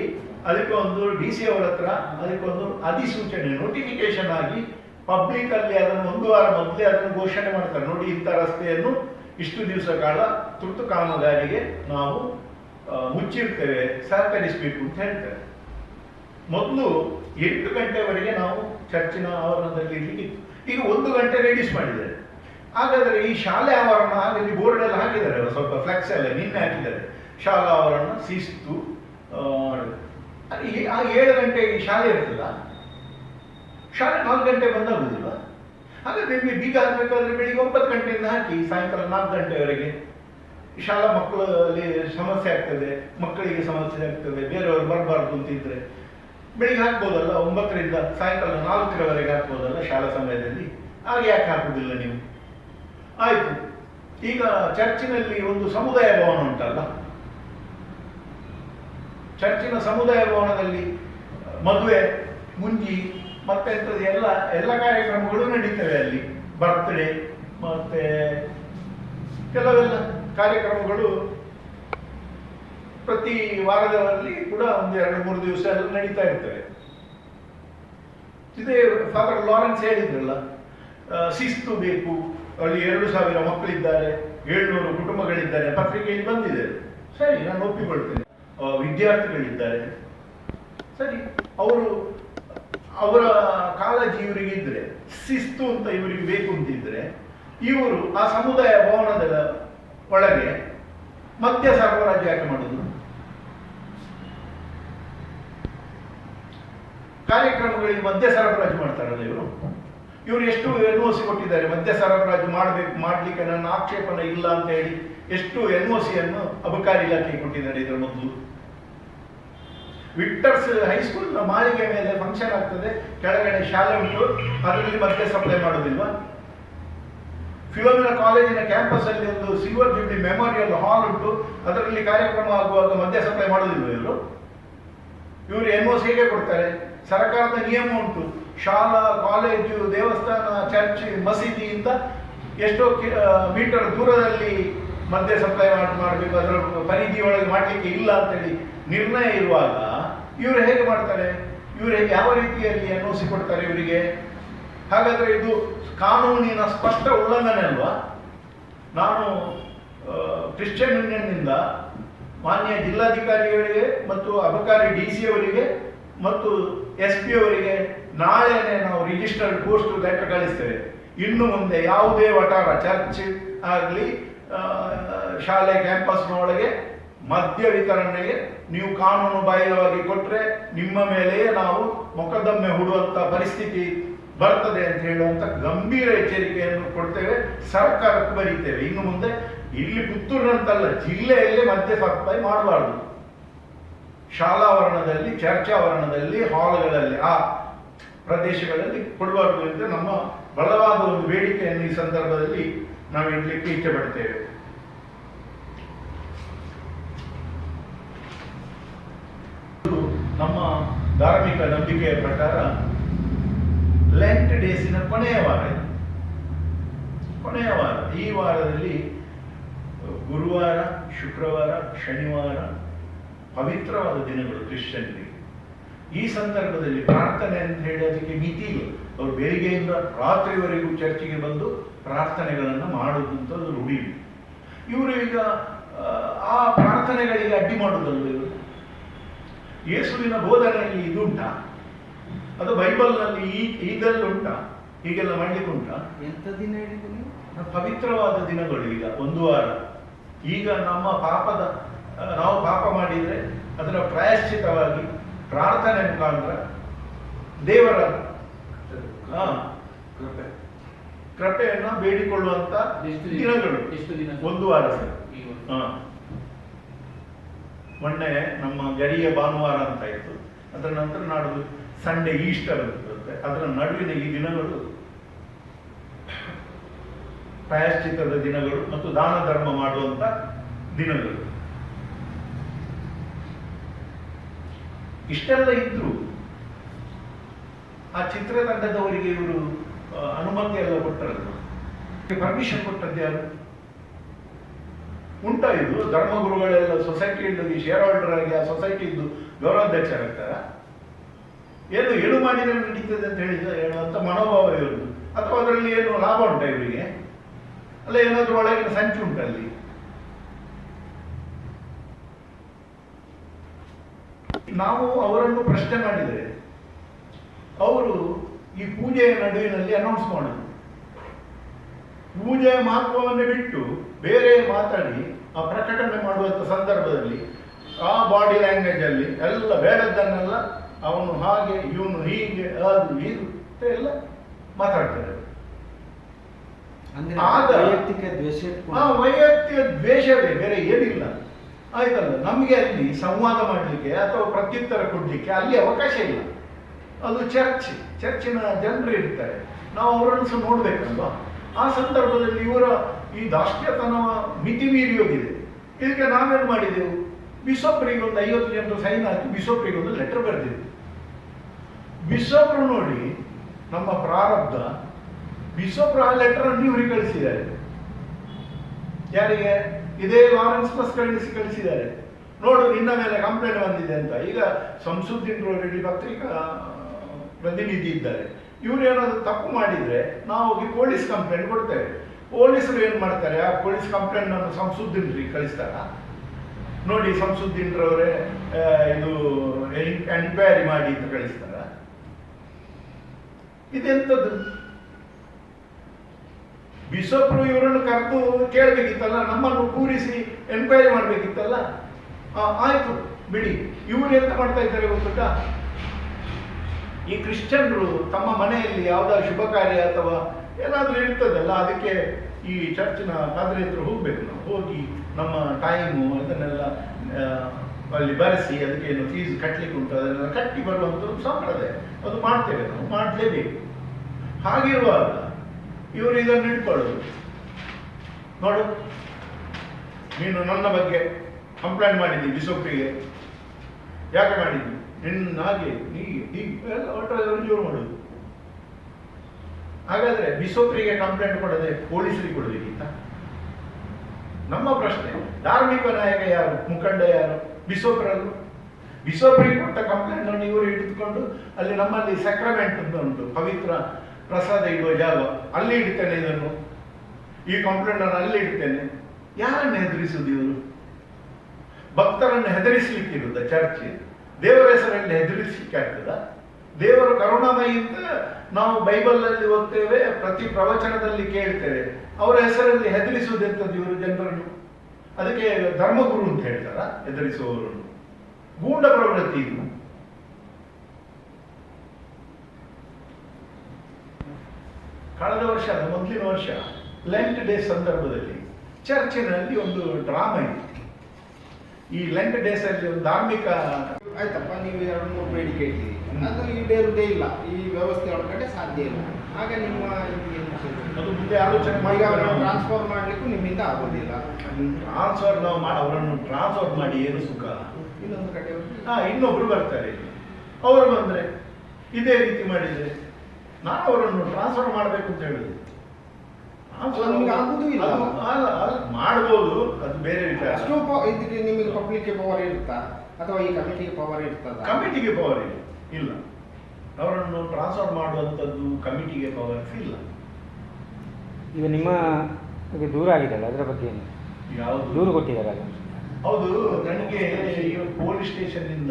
ಅದಕ್ಕೆ ಒಂದು ಡಿ ಸಿ ಅವರ ಹತ್ರ, ಅದಕ್ಕೊಂದು ಅಧಿಸೂಚನೆ ನೋಟಿಫಿಕೇಶನ್ ಆಗಿ ಪಬ್ಲಿಕ್ ಅಲ್ಲಿ ಅದನ್ನು ಒಂದು ವಾರ ಮೊದಲೇ ಅದನ್ನು ಘೋಷಣೆ ಮಾಡ್ತಾರೆ. ನೋಡಿ, ಇಂಥ ರಸ್ತೆಯನ್ನು ಇಷ್ಟು ದಿವಸ ಕಾಲ ತುರ್ತು ಕಾಮಗಾರಿಗೆ ನಾವು ಮುಚ್ಚಿರ್ತೇವೆ, ಸಹಕರಿಸಬೇಕು ಅಂತ ಹೇಳ್ತಾರೆ. ಮೊದಲು ಎಂಟು ಗಂಟೆವರೆಗೆ ನಾವು ಚರ್ಚಿನ ಆವರಣದಲ್ಲಿ ಇರ್ಲಿಕ್ಕಿತ್ತು. ಈಗ ಒಂದು ಗಂಟೆ ರೆಡ್ಯೂಸ್ ಮಾಡಿದ್ದಾರೆ. ಹಾಗಾದ್ರೆ ಈ ಶಾಲೆ ಆವರಣ ಅಲ್ಲಿ ಬೋರ್ಡ್ ಎಲ್ಲ ಹಾಕಿದ್ದಾರೆ ಸ್ವಲ್ಪ ಫ್ಲೆಕ್ಸ್ ಎಲ್ಲ ನಿನ್ನೆ ಹಾಕಿದ್ದಾರೆ. ಶಾಲಾ ಆವರಣ, ಶಿಸ್ತು ಆ, ಏಳು ಗಂಟೆಗೆ ಶಾಲೆ ಇರ್ತದ ಶಾಲೆ ನಾಲ್ಕು ಗಂಟೆ ಬಂದಾಗುದಿಲ್ಲ ಹಾಗಾದ್ರೆ ನಿಮಗೆ ಬೀಗ ಹಾಕಬೇಕಾದ್ರೆ ಬೆಳಿಗ್ಗೆ ಒಂಬತ್ತು ಗಂಟೆಯಿಂದ ಹಾಕಿ ಸಾಯಂಕಾಲ ನಾಲ್ಕು ಗಂಟೆವರೆಗೆ. ಶಾಲಾ ಮಕ್ಕಳಲ್ಲಿ ಸಮಸ್ಯೆ ಆಗ್ತದೆ ಮಕ್ಕಳಿಗೆ ಸಮಸ್ಯೆ ಆಗ್ತದೆ ಬೇರೆಯವರು ಬರಬಾರ್ದು ಅಂತಿದ್ರೆ ಬೆಳಿಗ್ಗೆ ಹಾಕ್ಬೋದಲ್ಲ ಒಂಬತ್ತರಿಂದ ಸಾಯಂಕಾಲ ನಾಲ್ಕರವರೆಗೆ ಹಾಕ್ಬೋದಲ್ಲ ಶಾಲಾ ಸಮಯದಲ್ಲಿ? ಹಾಗೆ ಯಾಕೆ ಹಾಕುವುದಿಲ್ಲ ನೀವು? ಆಯ್ತು. ಈಗ ಚರ್ಚಿನಲ್ಲಿ ಒಂದು ಸಮುದಾಯ ಭವನ ಉಂಟಲ್ಲ? ಚರ್ಚಿನ ಸಮುದಾಯ ಭವನದಲ್ಲಿ ಮದುವೆ, ಮುಂಜಿ, ಮತ್ತೆ ಇಂಥದ್ದು ಎಲ್ಲ ಎಲ್ಲ ಕಾರ್ಯಕ್ರಮಗಳು ನಡೀತವೆ ಅಲ್ಲಿ. ಬರ್ತ್ಡೇ ಮತ್ತೆ ಕೆಲವೆಲ್ಲ ಕಾರ್ಯಕ್ರಮಗಳು ಪ್ರತಿ ವಾರದಲ್ಲಿ ಕೂಡ ಒಂದು ಎರಡು, ಮೂರು ದಿವಸ ಎಲ್ಲ ನಡೀತಾ ಇರ್ತವೆ. ಇದೇ ಫಾದರ್ ಲಾರೆನ್ಸ್ ಹೇಳಿದ್ರಲ್ಲ ಶಿಸ್ತು ಬೇಕು. ಅಲ್ಲಿ ಎರಡು ಸಾವಿರ ಮಕ್ಕಳಿದ್ದಾರೆ, ಏಳ್ನೂರು ಕುಟುಂಬಗಳಿದ್ದಾರೆ, ಪತ್ರಿಕೆಯಲ್ಲಿ ಬಂದಿದೆ. ಸರಿ, ನಾನು ಒಪ್ಪಿಕೊಳ್ತೇನೆ. ವಿದ್ಯಾರ್ಥಿಗಳಿದ್ದಾರೆ. ಸರಿ, ಅವರು ಅವರ ಕಾಳಜಿ ಇವರಿಗಿದ್ರೆ ಶಿಸ್ತು ಅಂತ ಇವರಿಗೆ ಬೇಕು ಅಂತಿದ್ರೆ ಇವರು ಆ ಸಮುದಾಯ ಭವನದ ಒಳಗೆ ಮತ್ತೆ ಸರಬರಾಜು ಯಾಕೆ ಮಾಡುದು? ಕಾರ್ಯಕ್ರಮಗಳಿಗೆ ಮದ್ಯ ಸರಬರಾಜು ಮಾಡ್ತಾರಲ್ಲ ಇವರು. ಇವರು ಎಷ್ಟು ಎನ್ ಒ ಸಿ ಕೊಟ್ಟಿದ್ದಾರೆ ಮದ್ಯ ಸರಬರಾಜು ಮಾಡಬೇಕು, ಮಾಡ್ಲಿಕ್ಕೆ ನನ್ನ ಆಕ್ಷೇಪಣೆ ಇಲ್ಲ ಅಂತ ಹೇಳಿ ಎಷ್ಟು ಎನ್ ಒ ಸಿಯನ್ನು ಅಬಕಾರಿ ಇಲಾಖೆಗೆ ಕೊಟ್ಟಿದ್ದಾರೆ ಇದರ ಮೊದಲು. ವಿಕ್ಟರ್ಸ್ ಹೈಸ್ಕೂಲ್ ಮಾಳಿಗೆ ಮೇಲೆ ಫಂಕ್ಷನ್ ಆಗ್ತದೆ. ಕೆಳಗಡೆ ಶಾಲೆ ಉಂಟು. ಅದರಲ್ಲಿ ಮತ್ತೆ ಸಪ್ಲೈ ಮಾಡೋದಿಲ್ವಾ? ಫಿಲೋಮಿನ ಕಾಲೇಜಿನ ಕ್ಯಾಂಪಸ್ ಅಲ್ಲಿ ಒಂದು ಸಿಲ್ವರ್ ಜೂಬ್ಲಿ ಮೆಮೋರಿಯಲ್ ಹಾಲ್ ಉಂಟು. ಅದರಲ್ಲಿ ಕಾರ್ಯಕ್ರಮ ಆಗುವಾಗ ಮದ್ಯ ಸಪ್ಲೈ ಮಾಡೋದಿಲ್ವ ಇವರು? ಇವರು ಎನ್ ಓ ಸಿಗೆ ಕೊಡ್ತಾರೆ. ಸರ್ಕಾರದ ನಿಯಮ ಉಂಟು. ಶಾಲಾ ಕಾಲೇಜು ದೇವಸ್ಥಾನ ಚರ್ಚ್ ಮಸೀದಿಯಿಂದ ಎಷ್ಟೋ ಕಿ- ಮೀಟರ್ ದೂರದಲ್ಲಿ ಮದ್ಯ ಸಪ್ಲೈ ಮಾಡಬೇಕು. ಅದರ ಪರಿಧಿಯೊಳಗೆ ಮಾಡಲಿಕ್ಕೆ ಇಲ್ಲ ಅಂತೇಳಿ ನಿರ್ಣಯ ಇರುವಾಗ ಇವರು ಹೇಗೆ ಮಾಡ್ತಾರೆ? ಇವರು ಯಾವ ರೀತಿಯಲ್ಲಿ ಎನ್ ಒ ಸಿ ಕೊಡ್ತಾರೆ ಇವರಿಗೆ? ಹಾಗಾದ್ರೆ ಇದು ಕಾನೂನಿನ ಸ್ಪಷ್ಟ ಉಲ್ಲಂಘನೆ ಅಲ್ವಾ? ನಾನು ಕ್ರಿಶ್ಚಿಯನ್ ಯೂನಿಯನ್ನಿಂದ ಮಾನ್ಯ ಜಿಲ್ಲಾಧಿಕಾರಿಗಳಿಗೆ ಮತ್ತು ಅಬಕಾರಿ ಡಿ ಸಿ ಅವರಿಗೆ ಮತ್ತು ಎಸ್ ಪಿ ಅವರಿಗೆ ನಾಳೆನೇ ನಾವು ರಿಜಿಸ್ಟರ್ಡ್ ಪೋಸ್ಟ್ ಲೆಟರ್ ಕಳಿಸ್ತೇವೆ. ಇನ್ನು ಮುಂದೆ ಯಾವುದೇ ವಟಾರ ಚರ್ಚ್ ಆಗಲಿ ಶಾಲೆ ಕ್ಯಾಂಪಸ್ನ ಒಳಗೆ ಮದ್ಯ ವಿತರಣೆಗೆ ನೀವು ಕಾನೂನು ಬಾಹಿರವಾಗಿ ಕೊಟ್ಟರೆ ನಿಮ್ಮ ಮೇಲೆಯೇ ನಾವು ಮೊಕದ್ದಮೆ ಹೂಡುವಂತ ಪರಿಸ್ಥಿತಿ ಬರ್ತದೆ ಅಂತ ಹೇಳುವಂಥ ಗಂಭೀರ ಎಚ್ಚರಿಕೆಯನ್ನು ಕೊಡ್ತೇವೆ, ಸರ್ಕಾರಕ್ಕೆ ಬರೀತೇವೆ. ಇನ್ನು ಮುಂದೆ ಇಲ್ಲಿ ಪುತ್ತೂರಿನಂತಲ್ಲ, ಜಿಲ್ಲೆಯಲ್ಲೇ ಮದ್ಯ ಸಪ್ಲೈ ಮಾಡಬಾರ್ದು. ಶಾಲಾವರಣದಲ್ಲಿ ಚರ್ಚಾವರಣದಲ್ಲಿ ಹಾಲ್ಗಳಲ್ಲಿ, ಆ ಪ್ರದೇಶಗಳಲ್ಲಿ ಕೊಡಬಾರ್ದು ಅಂತ ನಮ್ಮ ಬಲವಾದ ಒಂದು ಬೇಡಿಕೆಯನ್ನು ಈ ಸಂದರ್ಭದಲ್ಲಿ ನಾವು ಇಡ್ಲಿಕ್ಕೆ ಇಚ್ಛೆ ಪಡ್ತೇವೆ ಇದು ನಮ್ಮ ಧಾರ್ಮಿಕ ನಂಬಿಕೆಯ ಪ್ರಕಾರ ಲೆಂಟ್ ಡೇಸಿನ ಕೊನೆಯ ವಾರ ಕೊನೆಯ ವಾರ. ಈ ವಾರದಲ್ಲಿ ಗುರುವಾರ ಶುಕ್ರವಾರ ಶನಿವಾರ ಪವಿತ್ರವಾದ ದಿನಗಳು ಕ್ರಿಶ್ಚಿಯನ್ಗೆ ಈ ಸಂದರ್ಭದಲ್ಲಿ ಪ್ರಾರ್ಥನೆ ಅಂತ ಹೇಳಿ ಅದಕ್ಕೆ ಮಿತಿ ಇಲ್ಲ. ಅವರು ಬೆಳಿಗ್ಗೆಯಿಂದ ರಾತ್ರಿವರೆಗೂ ಚರ್ಚಿಗೆ ಬಂದು ಪ್ರಾರ್ಥನೆಗಳನ್ನು ಮಾಡುವುದಂತ ರೂಢಿ ಇದೆ. ಇವರು ಈಗ ಆ, ಪ್ರಾರ್ಥನೆಗಳಿಗೆ ಅಡ್ಡಿ ಮಾಡುವುದಲ್ಲ ಯೇಸುವಿನ ಬೋಧನೆಯಲ್ಲಿ ಇದುಂಟಾ? ಅದು ಬೈಬಲ್ನಲ್ಲಿ ಈ ಇದೆಲ್ಲ ಉಂಟಾ ಹೀಗೆಲ್ಲ ಮಾಡ್ಲಿಕ್ಕೆ ಉಂಟಾ ಎಂತ ದಿನ ಹೇಳಿದ್ದೀನಿ ಪವಿತ್ರವಾದ ದಿನಗಳು ಈಗ ಒಂದು ವಾರ. ಈಗ ನಮ್ಮ ಪಾಪದ ನಾವು ಪಾಪ ಮಾಡಿದರೆ ಅದರ ಪ್ರಾಯಶ್ಚಿತವಾಗಿ ಪ್ರಾರ್ಥನೆ ಮುಖಾಂತರ ದೇವರ ಕೃಪೆ. ಕೃಪೆಯನ್ನು ಬೇಡಿಕೊಳ್ಳುವಂತ ದಿನಗಳು? ಒಂದು ವಾರ ಸರ್. ಮೊನ್ನೆ ನಮ್ಮ ಗರಿಯ ಭಾನುವಾರ ಅಂತ ಇತ್ತು. ಅದರ ನಂತರ ನಾಡಿದ್ದು ಸಂಡೆ ಈಸ್ಟರ್ ಇರುತ್ತೆ ಅದರ ನಡುವಿನ ಈ ದಿನಗಳು ಪ್ರಾಯಶ್ಚಿತ್ತದ ದಿನಗಳು ಮತ್ತು ದಾನ ಧರ್ಮ ಮಾಡುವಂತ ದಿನಗಳು. ಇಷ್ಟೆಲ್ಲ ಇದ್ರು ಆ ಚಿತ್ರತಂಡದವರಿಗೆ ಇವರು ಅನುಮತಿ ಎಲ್ಲ ಕೊಟ್ಟರಲ್ಲ ಪರ್ಮಿಷನ್ ಕೊಟ್ಟದ್ದು ಯಾರು? ಉಂಟಾ ಇದು ಧರ್ಮಗುರುಗಳೆಲ್ಲ ಸೊಸೈಟಿಯಲ್ಲಿ ಶೇರ್ ಹೋಲ್ಡರ್ ಆಗಿ ಆ ಸೊಸೈಟಿದ್ದು ಗೌರವಾಧ್ಯಕ್ಷರಾಗ್ತಾರ. ಏನು ಏನು ಮಾಡಿದ್ರೆ ನಡೀತದೆ ಅಂತ ಹೇಳಿದ ಹೇಳುವಂತ ಮನೋಭಾವ ಇವ್ರದ್ದು ಅಥವಾ ಅದರಲ್ಲಿ ಏನು ಲಾಭ ಉಂಟಾ ಇವರಿಗೆ? ಅಲ್ಲ, ಏನಾದ್ರೂ ಒಳಗಿನ ಸಂಚು ಉಂಟಲ್ಲಿ ನಾವು ಅವರನ್ನು ಪ್ರಶ್ನೆ ಮಾಡಿದರೆ, ಅವರು ಈ ಪೂಜೆಯ ನಡುವಿನಲ್ಲಿ ಅನೌನ್ಸ್ ಮಾಡುದು. ಪೂಜೆಯ ಮಹತ್ವವನ್ನು ಬಿಟ್ಟು ಬೇರೆ ಮಾತಾಡಿ ಆ ಪ್ರಕಟಣೆ ಮಾಡುವಂಥ ಸಂದರ್ಭದಲ್ಲಿ ಆ ಬಾಡಿ ಲ್ಯಾಂಗ್ವೇಜ್ ಅಲ್ಲಿ ಎಲ್ಲ ಬೇಡದ್ದನ್ನೆಲ್ಲ ಅವನು ಹಾಗೆ ಇವನು ಹೀಗೆ ಅದು ಇದು ಎಲ್ಲ ಮಾತಾಡ್ತಾರೆ ಆಗ- ವೈಯಕ್ತಿಕ ದ್ವೇಷ ಆ ವೈಯಕ್ತಿಕ ದ್ವೇಷವೇ ಬೇರೆ ಏನಿಲ್ಲ. ಆಯ್ತಲ್ಲ ನಮಗೆ ಅಲ್ಲಿ ಸಂವಾದ ಮಾಡಲಿಕ್ಕೆ ಅಥವಾ ಪ್ರತ್ಯುತ್ತರ ಕೊಡ್ಲಿಕ್ಕೆ ಅಲ್ಲಿ ಅವಕಾಶ ಇಲ್ಲ. ಅದು ಚರ್ಚ್ ಚರ್ಚಿನ ಜನರು ಇರ್ತಾರೆ. ನಾವು ಅವರನ್ನು ಸಹ ನೋಡ್ಬೇಕಲ್ವಾ? ಆ ಸಂದರ್ಭದಲ್ಲಿ ಇವರ ಈ ದಾಷ್ಟ್ಯತನ ಮಿತಿ ಮೀರಿ ಹೋಗಿದೆ ಇದಕ್ಕೆ ನಾವೇನು ಮಾಡಿದೆವು? ಬಿಸೋಪ್ರಿಗೆ ಒಂದು ಐವತ್ತು ಜನರು ಸೈನ್ ಹಾಕಿ ಬಿಸೋಪ್ರಿಗೆ ಒಂದು ಲೆಟರ್ ಬರೆದಿದೆ. ಬಿಸೋಪ್ರು ನೋಡಿ ನಮ್ಮ ಪ್ರಾರಬ್ಧ ಬಿಸೋಪ್ರ ಆ ಲೆಟರ್ ಅನ್ನು ಇವ್ರಿಗೆ ಕಳಿಸಿದ್ದಾರೆ. ಯಾರಿಗೆ? ಇದೇ ಲಾರೆನ್ಸ್ ಬಸ್ ಕಳಿಸಿ ಕಳಿಸಿದ್ದಾರೆ. ನೋಡು, ನಿನ್ನ ಮೇಲೆ ಕಂಪ್ಲೇಂಟ್ ಬಂದಿದೆ ಅಂತ. ಈಗ ಸಂಸುದ್ದೀನ್ ರೆಡ್ಡಿ ಪತ್ರಿಕಾ ಪ್ರತಿನಿಧಿ ಇದ್ದಾರೆ. ಇವ್ರು ಏನಾದರೂ ತಪ್ಪು ಮಾಡಿದ್ರೆ ನಾವು ಹೋಗಿ ಪೊಲೀಸ್ ಕಂಪ್ಲೇಂಟ್ ಕೊಡ್ತೇವೆ. ಪೊಲೀಸರು ಏನು ಮಾಡ್ತಾರೆ? ಆ ಪೊಲೀಸ್ ಕಂಪ್ಲೇಂಟ್ ಅನ್ನು ರೀ ಕಳಿಸ್ತಾರ. ನೋಡಿ ಸಂಸುದ್ದೀನ್ರವರೇ ಇದು ಎನ್ಕ್ವೈರಿ ಮಾಡಿ ಅಂತ ಕಳಿಸ್ತಾರ. ಇದೆಂತದ್ದು? ಬಿಷಪ್ರು ಇವರನ್ನು ಕರೆದು ಕೇಳಬೇಕಿತ್ತಲ್ಲ, ನಮ್ಮನ್ನು ಕೂರಿಸಿ ಎನ್ಕ್ವೈರಿ ಮಾಡಬೇಕಿತ್ತಲ್ಲ? ಆಯ್ತು ಬಿಡಿ. ಇವರು ಎಂತ ಮಾಡ್ತಾ ಇದ್ದಾರೆ ಗೊತ್ತಾ ಈ ಕ್ರಿಶ್ಚಿಯನ್ರು ತಮ್ಮ ಮನೆಯಲ್ಲಿ ಯಾವುದಾದ್ರು ಶುಭ ಕಾರ್ಯ ಅಥವಾ ಏನಾದರೂ ಇರ್ತದಲ್ಲ, ಅದಕ್ಕೆ ಈ ಚರ್ಚಿನ ಪಾದ್ರೆ ಹತ್ರ ಹೋಗ್ಬೇಕು ನಾವು. ಹೋಗಿ ನಮ್ಮ ಟೈಮು ಅದನ್ನೆಲ್ಲ ಅಲ್ಲಿ ಬರೆಸಿ, ಅದಕ್ಕೆ ಏನು ಫೀಸ್ ಕಟ್ಟಲಿಕ್ಕೆ ಉಂಟು, ಅದನ್ನೆಲ್ಲ ಕಟ್ಟಿ ಬರುವಂಥ ಒಂದು ಸಂಪ್ರದಾಯ. ಅದು ಮಾಡ್ತೇವೆ ನಾವು, ಮಾಡಲೇಬೇಕು. ಹಾಗಿರುವಾಗ ಇವರು ಇದನ್ನು ಇಟ್ಕೊಳ್ಳೋದು ನೋಡು, ನೀನು ನನ್ನ ಬಗ್ಗೆ ಕಂಪ್ಲೇಂಟ್ ಮಾಡಿದ್ದಿ ಬಿಸೊಪ್ಪಿಗೆ. ಯಾಕೆ ಮಾಡಿದ್ದಿ? ನಿನ್ನ ಹಾಗೆ ಹೀಗೆ ಎಲ್ಲ ಒಟ್ಟು ಜೋರು ಮಾಡುದು. ಹಾಗಾದ್ರೆ ಬಿಸೋಪ್ರಿಗೆ ಕಂಪ್ಲೇಂಟ್ ಕೊಡದೆ ಪೊಲೀಸರಿಗೆ ಕೊಡಬೇಕಿತ್ತ ನಮ್ಮ ಪ್ರಶ್ನೆ, ಧಾರ್ಮಿಕ ನಾಯಕ ಯಾರು? ಮುಖಂಡ ಯಾರು? ಬಿಸೋಪ್ರಲ್ಲು ಬಿಸೋಪ್ರಿಗೆ ಕೊಟ್ಟ ಕಂಪ್ಲೇಂಟ್ ಅನ್ನು ಇವರು ಹಿಡಿದುಕೊಂಡು ಅಲ್ಲಿ ನಮ್ಮಲ್ಲಿ ಸಕ್ರಮೆಂಟ್ ಅಂತ ಉಂಟು, ಪವಿತ್ರ ಪ್ರಸಾದ ಇಡುವ ಜಾಗ. ಅಲ್ಲಿ ಇಡ್ತೇನೆ ಇದನ್ನು. ಈ ಕಂಪ್ಲೇಂಟ್ ಅನ್ನು ಅಲ್ಲಿ ಇಡ್ತೇನೆ. ಯಾರನ್ನು ಹೆದರಿಸುವುದು ಇವರು? ಭಕ್ತರನ್ನು ಹೆದರಿಸಲಿಕ್ಕೆ ಇರುದ ಚರ್ಚ್? ದೇವರ ಹೆಸರಲ್ಲಿ ಹೆದರಿಸಲಿಕ್ಕೆ ಆಗ್ತದ? ದೇವರು ಕರುಣಾಮಯಿ ಅಂತ ನಾವು ಬೈಬಲ್ನಲ್ಲಿ ಓದ್ತೇವೆ, ಪ್ರತಿ ಪ್ರವಚನದಲ್ಲಿ ಕೇಳ್ತೇವೆ. ಅವರ ಹೆಸರಲ್ಲಿ ಹೆದರಿಸುವುದೆಂಥದ್ದು ಇವರು ಜನರನ್ನು ಅದಕ್ಕೆ ಧರ್ಮಗುರು ಅಂತ ಹೇಳ್ತಾರ? ಹೆದರಿಸುವವರು. ಗೂಂಡ ಪ್ರವೃತ್ತಿ ಇದು. ಕಳೆದ ವರ್ಷ ಮೊದಲಿನ ವರ್ಷ ಲೆಂಟ್ ಡೇ ಸಂದರ್ಭದಲ್ಲಿ ಚರ್ಚಿನಲ್ಲಿ ಒಂದು ಡ್ರಾಮಾ ಇತ್ತು ಈ ಲೆಂಟ್ ಡೇಸ್ ಅಲ್ಲಿ ಒಂದು ಧಾರ್ಮಿಕ ಆಯ್ತಪ್ಪ, ನೀವು ಎರಡು ಮೂರು ಬೇಡಿಕೆ ಇಟ್ಟಿರಿ ಅದು ಈಡೇರುವುದೇ ಇಲ್ಲ. ಈ ವ್ಯವಸ್ಥೆ ಒಳಗಡೆ ಸಾಧ್ಯ ಇಲ್ಲ. ಆಗ ನಿಮ್ಮ? ಅದು ಮುಂದೆ ಆಲೋಚನೆ ಮಾಡಿ ಅವರನ್ನು ಟ್ರಾನ್ಸ್ಫರ್ ಮಾಡ್ಲಿಕ್ಕೂ ನಿಮ್ಮಿಂದ ಆಗೋದಿಲ್ಲ. ಟ್ರಾನ್ಸ್ಫರ್ ನಾವು ಮಾಡಿ ಅವರನ್ನು ಟ್ರಾನ್ಸ್ಫರ್ ಮಾಡಿ ಏನು ಸುಖ? ಇನ್ನೊಂದು ಕಡೆ ಹಾಂ ಇನ್ನೊಬ್ರು ಬರ್ತಾರೆ. ಅವರು ಬಂದ್ರೆ ಇದೇ ರೀತಿ ಮಾಡಿದ್ರೆ ನಾನು ಅವರನ್ನು ಟ್ರಾನ್ಸ್ಫರ್ ಮಾಡಬೇಕು ಅಂತ ಹೇಳುದು. ಮಾಡ್ಬೋದು. ಅದು ಬೇರೆ ವಿಚಾರ. ಅಷ್ಟು ಇದಕ್ಕೆ ನಿಮಗೆ ಪಬ್ಲಿಕ್ಗೆ ಪವರ್ ಇರುತ್ತಾ? ಅಥವಾ ಈ ಕಮಿಟಿಗೆ ಪವರ್ ಇರ್ತದ? ಕಮಿಟಿಗೆ ಪವರ್ ಇಲ್ಲ. ಇಲ್ಲ. ಅವರನ್ನು ಟ್ರಾನ್ಸ್ಫರ್ ಮಾಡುವಂಥದ್ದು ಕಮಿಟಿಗೆ ಪವರ್ಸ್ ಇಲ್ಲ. ಈಗ ನಿಮ್ಮ ದೂರ ಆಗಿದೆಯಲ್ಲ ಅದರ ಬಗ್ಗೆ ಏನು? ಯಾವುದು? ದೂರು ಕೊಟ್ಟಿದ್ದಾರೆ ಹೌದು ನನಗೆ ಪೊಲೀಸ್ ಸ್ಟೇಷನ್ ಇಂದ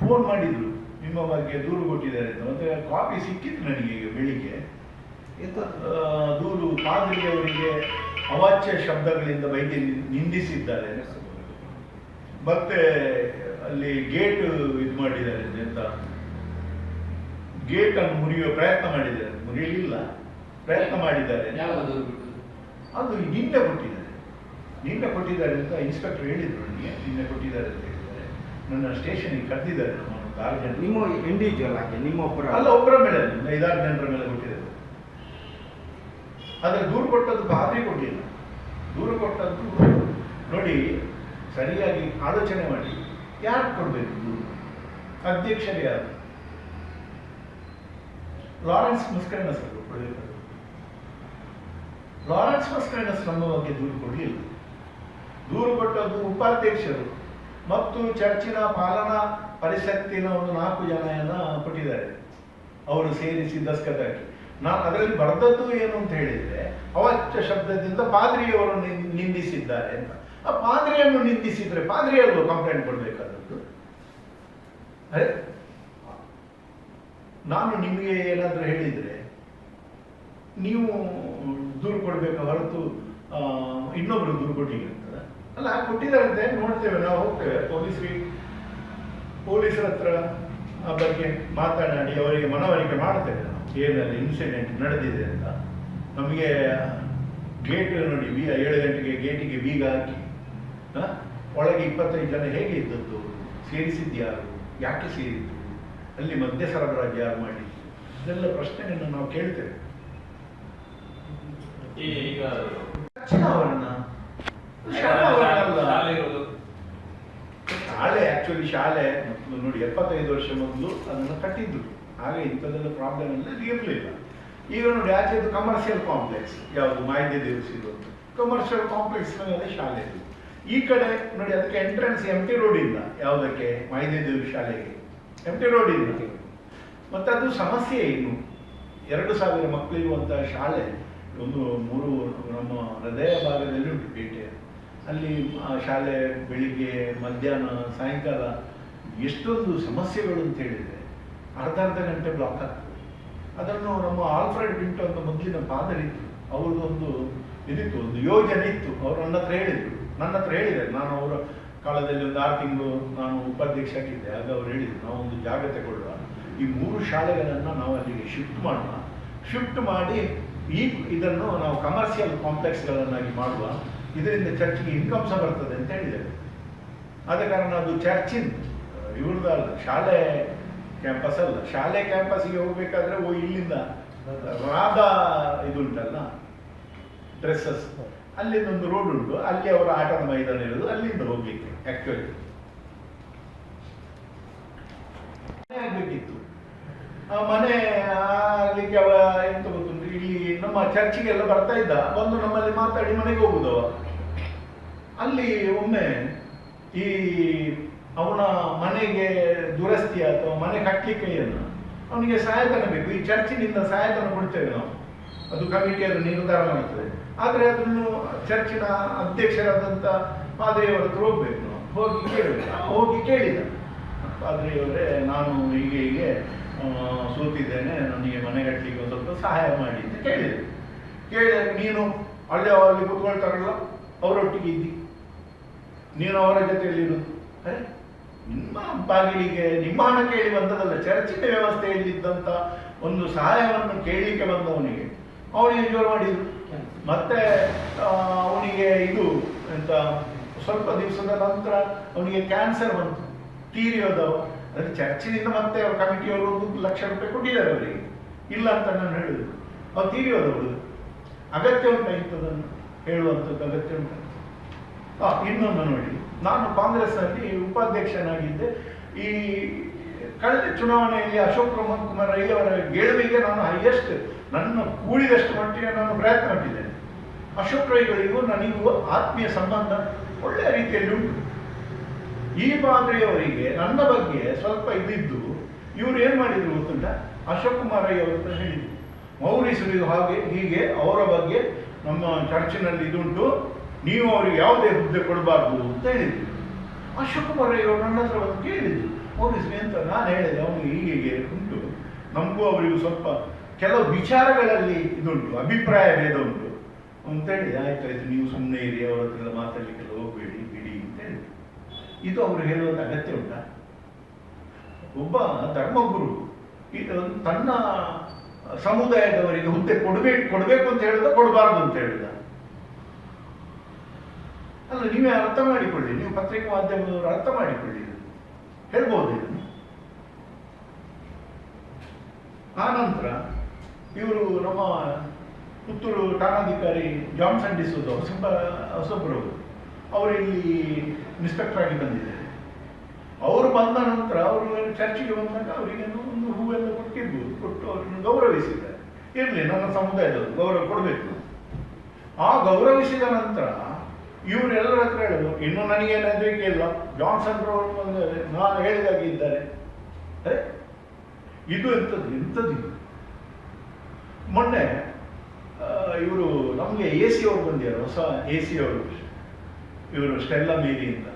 ಫೋನ್ ಮಾಡಿದ್ರು ನಿಮ್ಮ ಬಗ್ಗೆ ದೂರು ಕೊಟ್ಟಿದ್ದಾರೆ ಅಂತ. ಮತ್ತೆ ಕಾಪಿ ಸಿಕ್ಕಿತ್ತು ನನಗೆ ಈಗ ಬೆಳಿಗ್ಗೆ. ಎಂತ ಆ, ದೂರು ಪಾದ್ರಿಯವರಿಗೆ ಅವಾಚ್ಯ ಶಬ್ದಗಳಿಂದ ಬೈದಿ ನಿಂದಿಸಿದ್ದಾರೆ. ಮತ್ತೆ ಅಲ್ಲಿ ಗೇಟ್ ಇದು ಮಾಡಿದ್ದಾರೆ ಎಂತ ಗೇಟ್ ಅನ್ನು ಮುರಿಯುವ ಪ್ರಯತ್ನ ಮಾಡಿದ್ದಾರೆ. ಮುರಿಯಲಿಲ್ಲ. ಪ್ರಯತ್ನ ಮಾಡಿದ್ದಾರೆ. ಅದು ನಿನ್ನೆ ಕೊಟ್ಟಿದ್ದಾರೆ. ನಿನ್ನೆ ಕೊಟ್ಟಿದ್ದಾರೆ ಅಂತ ಇನ್ಸ್ಪೆಕ್ಟರ್ ಹೇಳಿದ್ರು ನನಗೆ. ನಿನ್ನೆ ಕೊಟ್ಟಿದ್ದಾರೆ ಅಂತ ಹೇಳಿದ್ದಾರೆ. ನನ್ನ ಸ್ಟೇಷನ್ಗೆ ಕರೆದಿದ್ದಾರೆ ನಮ್ಮ ಒಂದು ಆರು ಜನ. ನಿಮ್ಮ ಇಂಡಿವಿಜುವಲ್ ಆಗಿ ನಿಮ್ಮ ಒಬ್ಬರ ಅಲ್ಲ ಒಬ್ಬರ ಮೇಲೆ ಐದಾರು ಜನರ ಮೇಲೆ ಕೊಟ್ಟಿದ್ದಾರೆ. ಆದರೆ ದೂರು ಕೊಟ್ಟದ್ದು ಪಾದ್ರಿ ಕೊಟ್ಟಿಲ್ಲ. ದೂರು ಕೊಟ್ಟದ್ದು ನೋಡಿ ಸರಿಯಾಗಿ ಆಲೋಚನೆ ಮಾಡಿ. ಯಾರು ಕೊಡಬೇಕು ಅಧ್ಯಕ್ಷರು ಯಾರು? ಲಾರೆನ್ಸ್ ಮುಸ್ಕರ್ಣಸ್ ಕೊಡಬೇಕು ಲಾರೆನ್ಸ್ ಮಸ್ಕರ್ಣಸ್ ನಮ್ಮ ಬಗ್ಗೆ ದೂರು ಕೊಡಲಿಲ್ಲ. ದೂರು ಕೊಟ್ಟದ್ದು ಉಪಾಧ್ಯಕ್ಷರು. ಮತ್ತು ಚರ್ಚಿನ ಪಾಲನಾ ಪರಿಷತ್ತಿನ ಒಂದು ನಾಲ್ಕು ಜನಯನ್ನ ಕೊಟ್ಟಿದ್ದಾರೆ. ಅವರು ಸೇರಿಸಿ ದಸ್ಕತಾಗಿ ನಾನು ಅದರಲ್ಲಿ ಬರೆದದ್ದು ಏನು ಅಂತ ಹೇಳಿದ್ರೆ ಅವಚ್ಚ ಶಬ್ದದಿಂದ ಪಾದ್ರಿಯವರು ನಿಂದಿಸಿದ್ದಾರೆ ಅಂತ. ಆ ಪಾದ್ರಿಯನ್ನು ನಿಂದಿಸಿದ್ರೆ ಪಾದ್ರಿಯಲ್ಲೂ ಕಂಪ್ಲೇಂಟ್ ಕೊಡ್ಬೇಕಾದದ್ದು. ಅದೇ ನಾನು ನಿಮಗೆ ಏನಾದರೂ ಹೇಳಿದರೆ, ನೀವು ದೂರು ಕೊಡಬೇಕು? ಹೊರತು ಇನ್ನೊಬ್ರು ದೂರು ಅಂತಾರೆ ಅಲ್ಲ, ಕೊಟ್ಟಿದ್ದಾರಂತೆ, ನೋಡ್ತೇವೆ, ನಾವು ಹೋಗ್ತೇವೆ. ಪೊಲೀಸರಿಗೆ ಪೊಲೀಸರ ಹತ್ರ ಆ ಬಗ್ಗೆ ಮಾತನಾಡಿ, ಅವರಿಗೆ ಮನವರಿಕೆ ಮಾಡ್ತೇವೆ ನಾವು. ಏನೆಲ್ಲ ಇನ್ಸಿಡೆಂಟ್ ನಡೆದಿದೆ ಅಂತ. ನಮಗೆ ಗೇಟ್ ನೋಡಿ ಬೀಗ ಏಳು ಗಂಟೆಗೆ ಗೇಟಿಗೆ ಬೀಗ ಹಾಕಿ. ಒಳಗೆ ಇಪ್ಪತ್ತೈದು ಜನ ಹೇಗೆ ಇದ್ದದ್ದು? ಸೇರಿಸಿದ್ಯಾರು ಯಾಕೆ ಸೇರಿದ್ದು? ಅಲ್ಲಿ ಮಧ್ಯ ಸರಬರಾಜು ಯಾರು ಮಾಡಿದ್ದು? ಇದೆಲ್ಲ ಪ್ರಶ್ನೆಗಳನ್ನು ನಾವು ಕೇಳ್ತೇವೆ. ಈಗ ಶಾಲೆ ಇರೋದು ಶಾಲೆ ಆಕ್ಚುಲಿ ಶಾಲೆ ನೋಡಿ ಎಪ್ಪತ್ತೈದು ವರ್ಷ ಮೊದಲು ಅದನ್ನು ಕಟ್ಟಿದ್ರು. ಹಾಗೆ ಇಂಥದ್ದೆಲ್ಲ ಪ್ರಾಬ್ಲಮ್ ಎಲ್ಲ ಇರಲಿಲ್ಲ. ಈಗ ನೋಡಿ ಆಚೆದು ಕಮರ್ಷಿಯಲ್ ಕಾಂಪ್ಲೆಕ್ಸ್ ಯಾವುದು ಮಾಹಿತಿ ದೇವಸಿದು ಕಮರ್ಷಿಯಲ್ ಕಾಂಪ್ಲೆಕ್ಸ್ ಮೇಲೆ ಶಾಲೆ ಇದು ಈ ಕಡೆ ನೋಡಿ ಅದಕ್ಕೆ ಎಂಟ್ರೆನ್ಸ್ ಎಂ ಟಿ ರೋಡ್ ಇಲ್ಲ ಯಾವುದಕ್ಕೆ? ಮಾಹಿತಿ ದೇವಿ ಶಾಲೆಗೆ. ಎಂ ಟಿ ರೋಡ್ ಇಲ್ಲ. ಮತ್ತೆ ಅದು ಸಮಸ್ಯೆ ಇನ್ನು. ಎರಡು ಸಾವಿರ ಮಕ್ಕಳಿರುವಂತಹ ಶಾಲೆ ಒಂದು ಮೂರು ನಮ್ಮ ಹೃದಯ ಭಾಗದಲ್ಲಿ ಉಂಟು ಪೇಟೆ. ಅಲ್ಲಿ ಆ ಶಾಲೆ ಬೆಳಿಗ್ಗೆ ಮಧ್ಯಾಹ್ನ ಸಾಯಂಕಾಲ ಎಷ್ಟೊಂದು ಸಮಸ್ಯೆಗಳು ಅಂತ ಹೇಳಿದರೆ ಅರ್ಧ ಅರ್ಧ ಗಂಟೆ ಬ್ಲಾಕ್ ಆಗ್ತದೆ. ಅದನ್ನು ನಮ್ಮ ಆಲ್ಫ್ರೆಡ್ ಬಿಂಟು ಅಂತ ಮೊದಲಿನ ಪಾದರಿತ್ತು ಅವ್ರದ್ದೊಂದು ಇದಿತ್ತು ಒಂದು ಯೋಜನೆ ಇತ್ತು. ಅವರು ನನ್ನ ಹತ್ರ ಹೇಳಿದ್ರು. ನನ್ನ ಹತ್ರ ಹೇಳಿದೆ ನಾನು ಅವರ ಕಾಲದಲ್ಲಿ ಒಂದು ಆರು ತಿಂಗಳು ನಾನು ಉಪಾಧ್ಯಕ್ಷ ಆಗಿದ್ದೆ. ಆಗ ಅವ್ರು ಹೇಳಿದ್ರು, ನಾವು ಒಂದು ಜಾಗ ತಗೊಳ್ಳುವ ಈ ಮೂರು ಶಾಲೆಗಳನ್ನು ನಾವು ಅಲ್ಲಿಗೆ ಶಿಫ್ಟ್ ಮಾಡೋಣ ಶಿಫ್ಟ್ ಮಾಡಿ ಈ ಇದನ್ನು ನಾವು ಕಮರ್ಷಿಯಲ್ ಕಾಂಪ್ಲೆಕ್ಸ್ಗಳನ್ನಾಗಿ ಮಾಡುವ. ಇದರಿಂದ ಚರ್ಚ್ಗೆ ಇನ್ಕಮ್ ಸಹ ಬರ್ತದೆ ಅಂತ ಹೇಳಿದ್ದಾರೆ. ಆದ ಕಾರಣ ಅದು ಚರ್ಚಿನ ಇವ್ರದ್ದಲ್ಲ ಶಾಲೆ ಕ್ಯಾಂಪಸ್ ಅಲ್ಲ. ಶಾಲೆ ಕ್ಯಾಂಪಸ್ಗೆ ಹೋಗ್ಬೇಕಾದ್ರೆ ಓ, ಇಲ್ಲಿಂದ ರಾಧಾ ಇದುಂಟಲ್ಲ ಡ್ರೆಸ್ಸಸ್ ಅಲ್ಲಿಂದ ಒಂದು ರೋಡ್ ಉಂಟು. ಅಲ್ಲಿ ಅವರ ಆಟದ ಮೈದಾನ ಇರೋದು ಅಲ್ಲಿಂದ ಹೋಗ್ಲಿಕ್ಕೆ ಆಕ್ಚುಲಿ ಆಗ್ಬೇಕಿತ್ತು. ಆ ಮನೆ ಆಗ್ಲಿಕ್ಕೆ ಅವ ಎಂತ ಗೊತ್ತುಂಟು? ಇಲ್ಲಿ ನಮ್ಮ ಚರ್ಚಿಗೆಲ್ಲ ಬರ್ತಾ ಇದ್ದ. ಬಂದು ನಮ್ಮಲ್ಲಿ ಮಾತಾಡಿ ಮನೆಗೆ ಹೋಗುದವ ಅಲ್ಲಿ ಒಮ್ಮೆ ಈ ಅವನ ಮನೆಗೆ ದುರಸ್ತಿ ಅಥವಾ ಮನೆ ಕಟ್ಟಲಿಕ್ಕೆ ಅವನಿಗೆ ಸಹಾಯತನ ಬೇಕು. ಈ ಚರ್ಚಿನಿಂದ ಸಹಾಯತನ ಕೊಡ್ತೇವೆ ನಾವು. ಅದು ಕಮಿಟಿಯನ್ನು ನಿರ್ಧಾರ ಮಾಡ್ತದೆ. ಆದರೆ ಅದನ್ನು ಚರ್ಚಿನ ಅಧ್ಯಕ್ಷರಾದಂಥ ಪಾದ್ರಿಯವರ ಹತ್ರ ಹೋಗ್ಬೇಕು. ಹೋಗಿ ಕೇಳಿದ. ಹೋಗಿ ಕೇಳಿದ. ಪಾದ್ರಿಯವರೇ ನಾನು ಹೀಗೆ ಹೀಗೆ ಸೋತಿದ್ದೇನೆ, ನನಗೆ ಮನೆ ಕಟ್ಟಲಿಕ್ಕೆ ಒಂದು ಸ್ವಲ್ಪ ಸಹಾಯ ಮಾಡಿ ಅಂತ ಕೇಳಿದೆ. ಕೇಳಿದಾಗ ನೀನು ಅಲ್ಲೇ ಅಲ್ಲಿ ಕೂತ್ಕೊಳ್ತಾರಲ್ಲ, ಅವರೊಟ್ಟಿಗೆ ಇದ್ದಿ. ನೀನು ಅವರ ಜೊತೆಯಲ್ಲಿರುವುದು ಅರೆ ನಿಮ್ಮ ಬಾಗಿಲಿಗೆ, ನಿಮ್ಮ ಹಣ ಕೇಳಿ ಬಂದದಲ್ಲ, ಚರ್ಚಿನ ವ್ಯವಸ್ಥೆಯಲ್ಲಿದ್ದಂಥ ಒಂದು ಸಹಾಯವನ್ನು ಕೇಳಲಿಕ್ಕೆ ಬಂದವನಿಗೆ. ಅವನಿಗೆ ಜೋರು ಮಾಡಿದ್ರು? ಮತ್ತೆ ಅವನಿಗೆ ಇದು ಎಂತ ಸ್ವಲ್ಪ ದಿವಸದ ನಂತರ ಅವನಿಗೆ ಕ್ಯಾನ್ಸರ್ ಬಂತು. ತೀರಿ ಅದಕ್ಕೆ ಅದು ಚರ್ಚಿನಿಂದ ಮತ್ತೆ ಕಮಿಟಿಯವರು ಒಂದು ಲಕ್ಷ ರೂಪಾಯಿ ಕೊಟ್ಟಿದ್ದಾರೆ ಅವರಿಗೆ. ಇಲ್ಲ ಅಂತ ನಾನು ಹೇಳಿದ್ರು ಅವ್ರು ತೀರಿ ಹೋದವಳು. ಅಗತ್ಯ ಉಂಟ ಅದನ್ನು ಹೇಳುವಂಥದ್ದು ಅಗತ್ಯ ಉಂಟು? ಆ, ಇನ್ನೊಂದು ನೋಡಿ. ನಾನು ಕಾಂಗ್ರೆಸ್ನಲ್ಲಿ ಉಪಾಧ್ಯಕ್ಷನಾಗಿದ್ದೆ. ಈ ಕಳೆದ ಚುನಾವಣೆಯಲ್ಲಿ ಅಶೋಕ್ ಪ್ರಮೋದ್ ಕುಮಾರ್ ರೈ ಅವರ ಗೆಲುವಿಗೆ ನಾನು ಹೈಯೆಸ್ಟ್ ನನ್ನ ಕೂಡಿದಷ್ಟು ಮಟ್ಟಿಗೆ ನಾನು ಪ್ರಯತ್ನ ಮಾಡಿದ್ದೇನೆ ಅಶೋಕ್ ರೈಗಳಿಗೂ ನನಗೂ ಆತ್ಮೀಯ ಸಂಬಂಧ ಒಳ್ಳೆಯ ರೀತಿಯಲ್ಲಿ ಉಂಟು. ಈ ಮಾದರಿಯವರಿಗೆ ನನ್ನ ಬಗ್ಗೆ ಸ್ವಲ್ಪ ಇದಿದ್ದು, ಇವರು ಏನು ಮಾಡಿದ್ರು ಗೊತ್ತುಂಟ? ಅಶೋಕ್ ಕುಮಾರ್ ರೈ ಅವರು ಹತ್ರ ಹೇಳಿದ್ರು. ಮೌರಿಸರಿಗೆ ಹಾಗೆ ಹೀಗೆ ಅವರ ಬಗ್ಗೆ ನಮ್ಮ ಚರ್ಚಿನಲ್ಲಿ ಇದುಂಟು, ನೀವು ಅವರಿಗೆ ಯಾವುದೇ ಹುದ್ದೆ ಕೊಡಬಾರ್ದು ಅಂತ ಹೇಳಿದ್ರು. ಅಶೋಕ್ ಕುಮಾರ್ ರೈ ಅವರು ನನ್ನ ಹತ್ರ ಬಂದು ಕೇಳಿದ್ರು. ಮೌರಿಸ್ರಿ ಅಂತ ನಾನು ಹೇಳಿದೆ, ಅವನು ಹೀಗೆ ಉಂಟು. ನಮಗೂ ಅವರಿಗೂ ಸ್ವಲ್ಪ ಕೆಲವು ವಿಚಾರಗಳಲ್ಲಿ ಇದುಂಟು, ಅಭಿಪ್ರಾಯ ಭೇದ ಉಂಟು. ಅಂತ ಆಯ್ತು ಆಯ್ತಾಯ್ತು ನೀವು ಸುಮ್ಮನೆ ಇರಿ, ಅವ್ರ ಹತ್ರ ಎಲ್ಲ ಹೋಗ್ಬೇಡಿ, ಬಿಡಿ ಅಂತ ಹೇಳಿದ್ರು ಇದು ಅವರು ಹೇಳುವಂಥ ಅಗತ್ಯ ಉಂಟಾ? ಒಬ್ಬ ಧರ್ಮಗುರು, ಇದು ತನ್ನ ಸಮುದಾಯದವರಿಗೆ ಹುದ್ದೆ ಕೊಡಬೇಕು ಕೊಡಬೇಕು ಅಂತ ಹೇಳಿದ, ಕೊಡಬಾರ್ದು ಅಂತ ಹೇಳಿದ? ಅಲ್ಲ, ನೀವೇ ಅರ್ಥ ಮಾಡಿಕೊಳ್ಳಿ, ನೀವು ಪತ್ರಿಕಾ ಮಾಧ್ಯಮದವರು ಅರ್ಥ ಮಾಡಿಕೊಳ್ಳಿ. ಹೇಳ್ಬೋದು ಇದನ್ನು. ಆನಂತರ ನಂತರ ಇವರು ನಮ್ಮ ಪುತ್ತೂರು ಠಾಣಾಧಿಕಾರಿ ಜಾನ್ಸನ್ ಡಿಸೋದು ಹೊಸಬ ಹೊಸಬ್ರು ಅವರು ಇಲ್ಲಿ ಇನ್ಸ್ಪೆಕ್ಟರ್ ಆಗಿ ಬಂದಿದ್ದಾರೆ. ಅವರು ಬಂದ ನಂತರ ಅವರು ಚರ್ಚಿಗೆ ಬಂದಾಗ ಅವರಿಗೆ ಒಂದು ಹೂವೆಲ್ಲ ಕೊಟ್ಟಿರ್ಬೋದು, ಕೊಟ್ಟು ಅವರನ್ನು ಗೌರವಿಸಿದ್ದಾರೆ. ಇರಲಿ, ನಮ್ಮ ಸಮುದಾಯದವರು ಗೌರವ ಕೊಡಬೇಕು. ಆ ಗೌರವಿಸಿದ ನಂತರ ಇವರೆಲ್ಲರ ಹತ್ರ ಹೇಳಿದ್ರು ಇನ್ನು ನನಗೇನು ಹೆದರಿಕೆ ಇಲ್ಲ ಜಾನ್ಸನ್ ರವರು ಬಂದರೆ ನಾನು ಹೇಳಿದಾಗೆ ಇದ್ದಾರೆ. ಅರೆ ಇದು ಎಂಥದ್ದು ಎಂಥದ್ದು ಮೊನ್ನೆ ಇವರು ನಮಗೆ ಎ ಸಿ ಅವರು ಬಂದಿದ್ದಾರೆ, ಹೊಸ ಎ ಸಿ ಅವರು. ಇವರು ಸ್ಟೆಲ್ಲ ಮೇರಿಯಿಂದ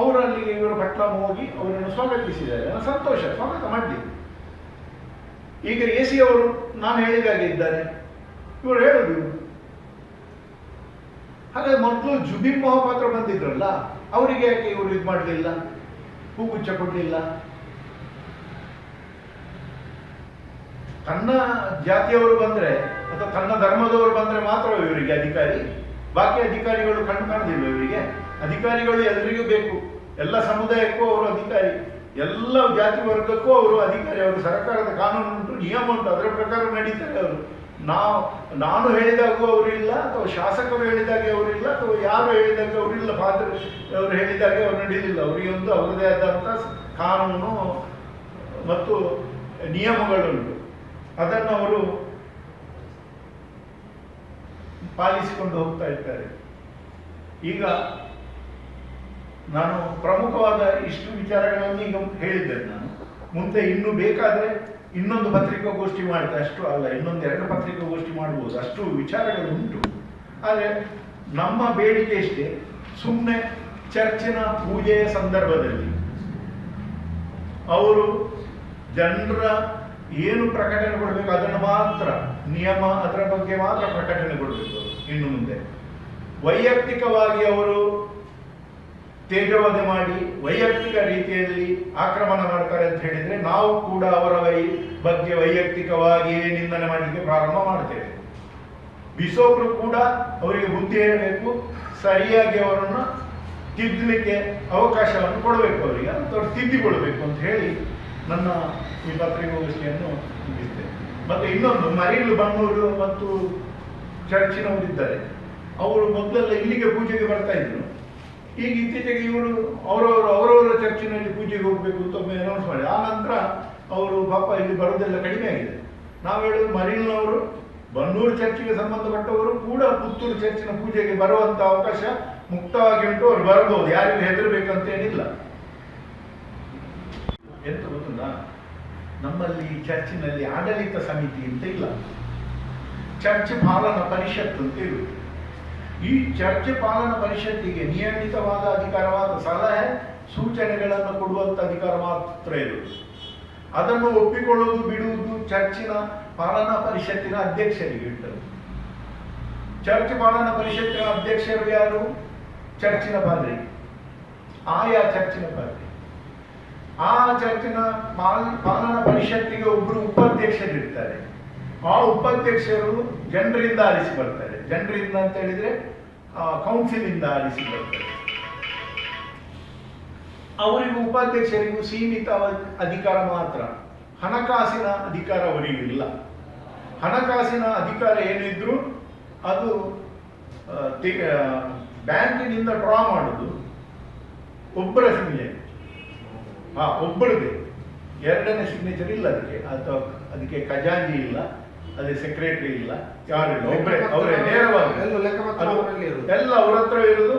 ಅವರಲ್ಲಿಗೆ ಇವರು ಪಟ್ಲಂ ಹೋಗಿ ಅವರನ್ನು ಸ್ವಾಗತಿಸಿದ್ದಾರೆ. ಸಂತೋಷ, ಸ್ವಾಗತ ಮಾಡಲಿ ಈಗ ಎ ಸಿ ಅವರು ನಾನು ಹೇಳಿದಾಗೆ ಇದ್ದಾರೆ. ಇವರು ಹೇಳುದು ಇವ್ರು. ಹಾಗೆ ಮೊದಲು ಜುಬಿನ್ ಮೊಹಪಾತ್ರ ಬಂದಿದ್ರಲ್ಲ, ಅವರಿಗೆ ಯಾಕೆ ಇವರು ಇದು ಮಾಡಲಿಲ್ಲ? ಹೂಗುಚ್ಚ ಕೊಡಲಿಲ್ಲ? ತನ್ನ ಜಾತಿಯವರು ಬಂದ್ರೆ ಅಥವಾ ತನ್ನ ಧರ್ಮದವರು ಬಂದ್ರೆ ಮಾತ್ರ ಇವರಿಗೆ ಅಧಿಕಾರಿ, ಬಾಕಿ ಅಧಿಕಾರಿಗಳು ಕಣ್ಣು ಕಾಣದಿಲ್ಲ ಇವರಿಗೆ. ಅಧಿಕಾರಿಗಳು ಎಲ್ಲರಿಗೂ ಬೇಕು. ಎಲ್ಲ ಸಮುದಾಯಕ್ಕೂ ಅವರು ಅಧಿಕಾರಿ. ಎಲ್ಲ ಜಾತಿ ವರ್ಗಕ್ಕೂ ಅವರು ಅಧಿಕಾರಿ. ಅವರು ಸರ್ಕಾರದ ಕಾನೂನು ಉಂಟು ನಿಯಮ ಉಂಟು. ಅದರ ಪ್ರಕಾರ ನಡೀತಾರೆ ಅವರು. ನಾವು, ನಾನು ಹೇಳಿದಾಗೂ ಅವರಿಲ್ಲ, ಅಥವಾ ಶಾಸಕರು ಹೇಳಿದಾಗೆ ಅವರಿಲ್ಲ, ಅಥವಾ ಯಾರು ಹೇಳಿದಾಗ ಅವರಿಲ್ಲ, ಪಾತ್ರ, ಅವರು ಹೇಳಿದಾಗೆ ಅವ್ರು ನಡೀಲಿಲ್ಲ ಅವರಿಗೆ ಒಂದು ಅವರದೇ ಆದಂಥ ಕಾನೂನು ಮತ್ತು ನಿಯಮಗಳುಂಟು. ಅದನ್ನು ಅವರು ಪಾಲಿಸಿಕೊಂಡು ಹೋಗ್ತಾ ಇರ್ತಾರೆ ಈಗ ನಾನು ಪ್ರಮುಖವಾದ ಇಷ್ಟು ವಿಚಾರಗಳನ್ನು ಈಗ ಹೇಳಿದ್ದೇನೆ ನಾನು. ಮುಂದೆ ಇನ್ನೂ ಬೇಕಾದರೆ ಇನ್ನೊಂದು ಪತ್ರಿಕಾಗೋಷ್ಠಿ ಮಾಡಿದ ಅಷ್ಟು ಅಲ್ಲ, ಇನ್ನೊಂದು ಎರಡು ಪತ್ರಿಕಾಗೋಷ್ಠಿ ಮಾಡ್ಬೋದು. ಅಷ್ಟು ವಿಚಾರಗಳು ಉಂಟು. ಆದರೆ ನಮ್ಮ ಬೇಡಿಕೆ ಇಷ್ಟೇ ಸುಮ್ಮನೆ ಚರ್ಚಿನ ಪೂಜೆಯ ಸಂದರ್ಭದಲ್ಲಿ. ಅವರು ಜನರ ಏನು ಪ್ರಕಟಣೆ ಕೊಡಬೇಕು, ಅದನ್ನು ಮಾತ್ರ, ನಿಯಮ, ಅದರ ಬಗ್ಗೆ ಮಾತ್ರ ಪ್ರಕಟಣೆ ಕೊಡಬೇಕು ಇನ್ನು ಮುಂದೆ. ವೈಯಕ್ತಿಕವಾಗಿ ಅವರು ತೇಜವಧೆ ಮಾಡಿ ವೈಯಕ್ತಿಕ ರೀತಿಯಲ್ಲಿ ಆಕ್ರಮಣ ಮಾಡ್ತಾರೆ ಅಂತ ಹೇಳಿದ್ರೆ ನಾವು ಕೂಡ ಅವರ ವೈ ಬಗ್ಗೆ ವೈಯಕ್ತಿಕವಾಗಿಯೇ ನಿಂದನೆ ಮಾಡಲಿಕ್ಕೆ ಪ್ರಾರಂಭ ಮಾಡ್ತೇವೆ. ಬಿಸೋಬ್ರು ಕೂಡ ಅವರಿಗೆ ಬುದ್ಧಿ ಹೇಳಬೇಕು, ಸರಿಯಾಗಿ ಅವರನ್ನು ತಿದ್ದಲಿಕ್ಕೆ ಅವಕಾಶವನ್ನು ಕೊಡಬೇಕು ಅವರಿಗೆ ಅಂತ ಅವ್ರು ತಿದ್ದಿಕೊಳ್ಬೇಕು ಅಂತ ಹೇಳಿ ನನ್ನ ಈ ಪತ್ರಿಕಾಗೋಷ್ಠಿಯನ್ನು ಮುಗಿಸ್ತೇನೆ. ಮತ್ತು ಇನ್ನೊಂದು, ಮರಿಲು ಬಣ್ಣೂರು ಮತ್ತು ಚರ್ಚಿನವರಿದ್ದಾರೆ. ಅವರು ಮೊದಲೆಲ್ಲ ಇಲ್ಲಿಗೆ ಪೂಜೆಗೆ ಬರ್ತಾ ಇದ್ರು. ಈಗ ಇತ್ತೀಚೆಗೆ ಇವರು ಅವರವರು ಅವರವರ ಚರ್ಚಿನಲ್ಲಿ ಪೂಜೆಗೆ ಹೋಗಬೇಕು ಅಂತ ಒಮ್ಮೆ ಅನೌನ್ಸ್ ಮಾಡಿ. ಆ ನಂತರ ಅವರು ಪಾಪ ಇಲ್ಲಿ ಬರೋದೆಲ್ಲ ಕಡಿಮೆ ಆಗಿದೆ. ನಾವು ಹೇಳೋದು ಮರೀಲ್ನವರು, ಬನ್ನೂರು ಚರ್ಚಿಗೆ ಸಂಬಂಧಪಟ್ಟವರು ಕೂಡ ಪುತ್ತೂರು ಚರ್ಚಿನ ಪೂಜೆಗೆ ಬರುವಂತ ಅವಕಾಶ ಮುಕ್ತವಾಗಿ ಉಂಟು. ಅವ್ರು ಬರಬಹುದು. ಯಾರಿಗೂ ಹೆದರಬೇಕಂತ ಏನಿಲ್ಲ ಎಂತ ಗೊತ್ತುಂಟಾ? ನಮ್ಮಲ್ಲಿ ಚರ್ಚಿನಲ್ಲಿ ಆಡಳಿತ ಸಮಿತಿ ಅಂತ ಇಲ್ಲ. ಚರ್ಚ್ ಪಾಲನಾ ಪರಿಷತ್ ಅಂತ ಇರುವುದು ಈ ಚರ್ಚ್ ಪಾಲನ ಪರಿಷತ್ತಿಗೆ ನಿಯಮಿತವಾದ ಅಧಿಕಾರವಾದ ಸಲಹೆ, ಸೂಚನೆಗಳನ್ನು ಕೊಡುವಂತ ಅಧಿಕಾರ ಮಾತ್ರ ಇರುವುದು ಅದನ್ನು ಒಪ್ಪಿಕೊಳ್ಳುವುದು, ಬಿಡುವುದು ಚರ್ಚಿನ ಪಾಲನಾ ಪರಿಷತ್ತಿನ ಅಧ್ಯಕ್ಷರಿಗೆ ಇಟ್ಟರು ಚರ್ಚ್ ಪಾಲನಾ ಪರಿಷತ್ತಿನ ಅಧ್ಯಕ್ಷರು ಯಾರು? ಚರ್ಚಿನ ಪಾದ್ರಿ. ಆಯಾ ಚರ್ಚಿನ ಪಾದ್ರಿ. ಆ ಚರ್ಚಿನ ಪಾಲ್- ಪಾಲನಾ ಪರಿಷತ್ತಿಗೆ ಒಬ್ಬರು ಉಪಾಧ್ಯಕ್ಷರು ಇರ್ತಾರೆ ಆ ಉಪಾಧ್ಯಕ್ಷರು ಜನರಿಂದ ಆರಿಸಿ ಬರ್ತಾರೆ. ಜನರಿಂದ ಅಂತ ಹೇಳಿದ್ರೆ ಕೌನ್ಸಿಲಿಂದ ಆರಿಸಿ ಬರ್ತಾರೆ. ಅವರಿಗೂ ಉಪಾಧ್ಯಕ್ಷರಿಗೂ ಸೀಮಿತ ಅಧಿಕಾರ ಮಾತ್ರ. ಹಣಕಾಸಿನ ಅಧಿಕಾರ ಅವರಿಗಿಲ್ಲ ಹಣಕಾಸಿನ ಅಧಿಕಾರ ಏನಿದ್ರು ಅದು ಬ್ಯಾಂಕಿನಿಂದ ಡ್ರಾ ಮಾಡುದು. ಒಬ್ಬರ ಸಿಗ್ನೇಚರ್ ಹಾ, ಒಬ್ಬರದೇ. ಎರಡನೇ ಸಿಗ್ನೇಚರ್ ಇಲ್ಲ ಅದಕ್ಕೆ. ಅಥವಾ ಅದಕ್ಕೆ ಖಜಾಂಜಿ ಇಲ್ಲ. ಅದೇ ಸೆಕ್ರೆಟರಿ ಇಲ್ಲ ಯಾರು ಇಲ್ಲ ಒಬ್ಬರೇ ಅವರೇ ನೇರವಾಗಿ. ಎಲ್ಲ ಅವ್ರ ಹತ್ರ ಇರೋದು.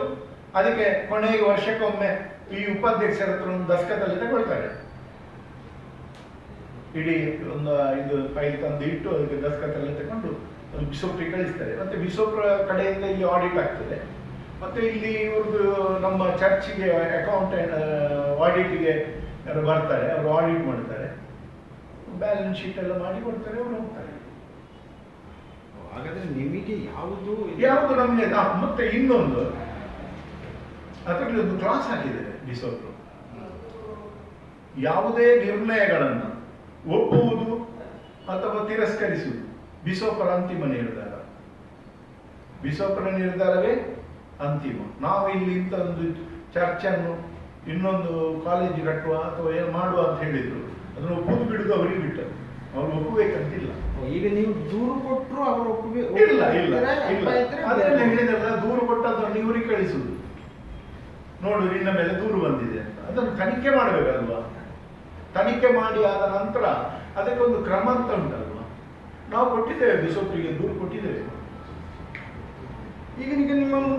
ಅದಕ್ಕೆ ಕೊನೆಗೆ ವರ್ಷಕ್ಕೊಮ್ಮೆ ಈ ಉಪಾಧ್ಯಕ್ಷರ ಹತ್ರ ಒಂದು ದಸ್ಕತಲ್ಲಿ ತಗೊಳ್ತಾರೆ. ಇಡೀ ಒಂದು ಇದು ಫೈಲ್ ತಂದು ಇಟ್ಟು ಅದಕ್ಕೆ ದಸ್ಕತಲ್ಲಿ ತಗೊಂಡು ಬಿಸೋಪ್ರಿ ಕಳಿಸ್ತಾರೆ. ಮತ್ತೆ ಬಿಸೋಪ್ರ ಕಡೆಯಿಂದ ಇಲ್ಲಿ ಆಡಿಟ್ ಆಗ್ತದೆ. ಮತ್ತೆ ಇಲ್ಲಿ ಇವ್ರದ್ದು ನಮ್ಮ ಚರ್ಚಿಗೆ ಅಕೌಂಟ್ ಆಡಿಟ್ಗೆ ಯಾರು ಬರ್ತಾರೆ ಅವರು ಆಡಿಟ್ ಮಾಡ್ತಾರೆ. ಬ್ಯಾಲೆನ್ಸ್ ಶೀಟ್ ಎಲ್ಲ ಮಾಡಿ ಕೊಡ್ತಾರೆ ಅವ್ರು ಹೋಗ್ತಾರೆ. ಹಾಗಾದ್ರೆ ನಿಮಗೆ ಯಾವುದು ಯಾವುದು ನಮಗೆ ಮತ್ತೆ ಇನ್ನೊಂದು. ಅದರಲ್ಲಿ ಒಂದು ಕ್ಲಾಸ್ ಹಾಕಿದ್ದಾರೆ ಬಿಸೋಪ್ರು ಯಾವುದೇ ನಿರ್ಣಯಗಳನ್ನು ಒಪ್ಪುವುದು ಅಥವಾ ತಿರಸ್ಕರಿಸುವುದು. ಬಿಸೋಪರ ಅಂತಿಮ ನಿರ್ಧಾರ. ಬಿಸೋಪರ ನಿರ್ಧಾರವೇ ಅಂತಿಮ. ನಾವು ಇಲ್ಲಿ ಇಂಥ ಒಂದು ಚರ್ಚನ್ನು ಇನ್ನೊಂದು ಕಾಲೇಜ್ ಕಟ್ಟುವ ಅಥವಾ ಏನು ಮಾಡುವ ಅಂತ ಹೇಳಿದ್ರು. ಅದನ್ನು ಒಪ್ಪುದು ಬಿಡುದು ಅವರಿಗೆ ಬಿಟ್ಟರು ಅವ್ರು ಒಪ್ಪಬೇಕಂತಿಲ್ಲ. ಈಗ ನೀವು ದೂರು ಕೊಟ್ಟರು ಅವರು ಒಪ್ಪಿಗೆ ಇಲ್ಲ ಇಲ್ಲ ಇಲ್ಲ. ಅದನ್ನ ಹೇಳಿದ್ರಲ್ಲ ದೂರು ಕೊಟ್ಟದ್ದನ್ನು ಇವರಿಗೆ ಕಳಿಸುದು. ನೋಡು ನಿನ್ನ ಮೇಲೆ ದೂರು ಬಂದಿದೆ ಅಂತ. ಅದನ್ನು ತನಿಖೆ ಮಾಡಬೇಕಲ್ವಾ? ತನಿಖೆ ಮಾಡಿ ಆದ ನಂತರ ಅದಕ್ಕೊಂದು ಕ್ರಮ ಅಂತ ಉಂಟಲ್ವಾ? ನಾವು ಕೊಟ್ಟಿದ್ದೇವೆ ಬಿಸೊಬ್ಬರಿಗೆ ದೂರು ಕೊಟ್ಟಿದ್ದೇವೆ. ಈಗ ಈಗ ನಿಮ್ಮ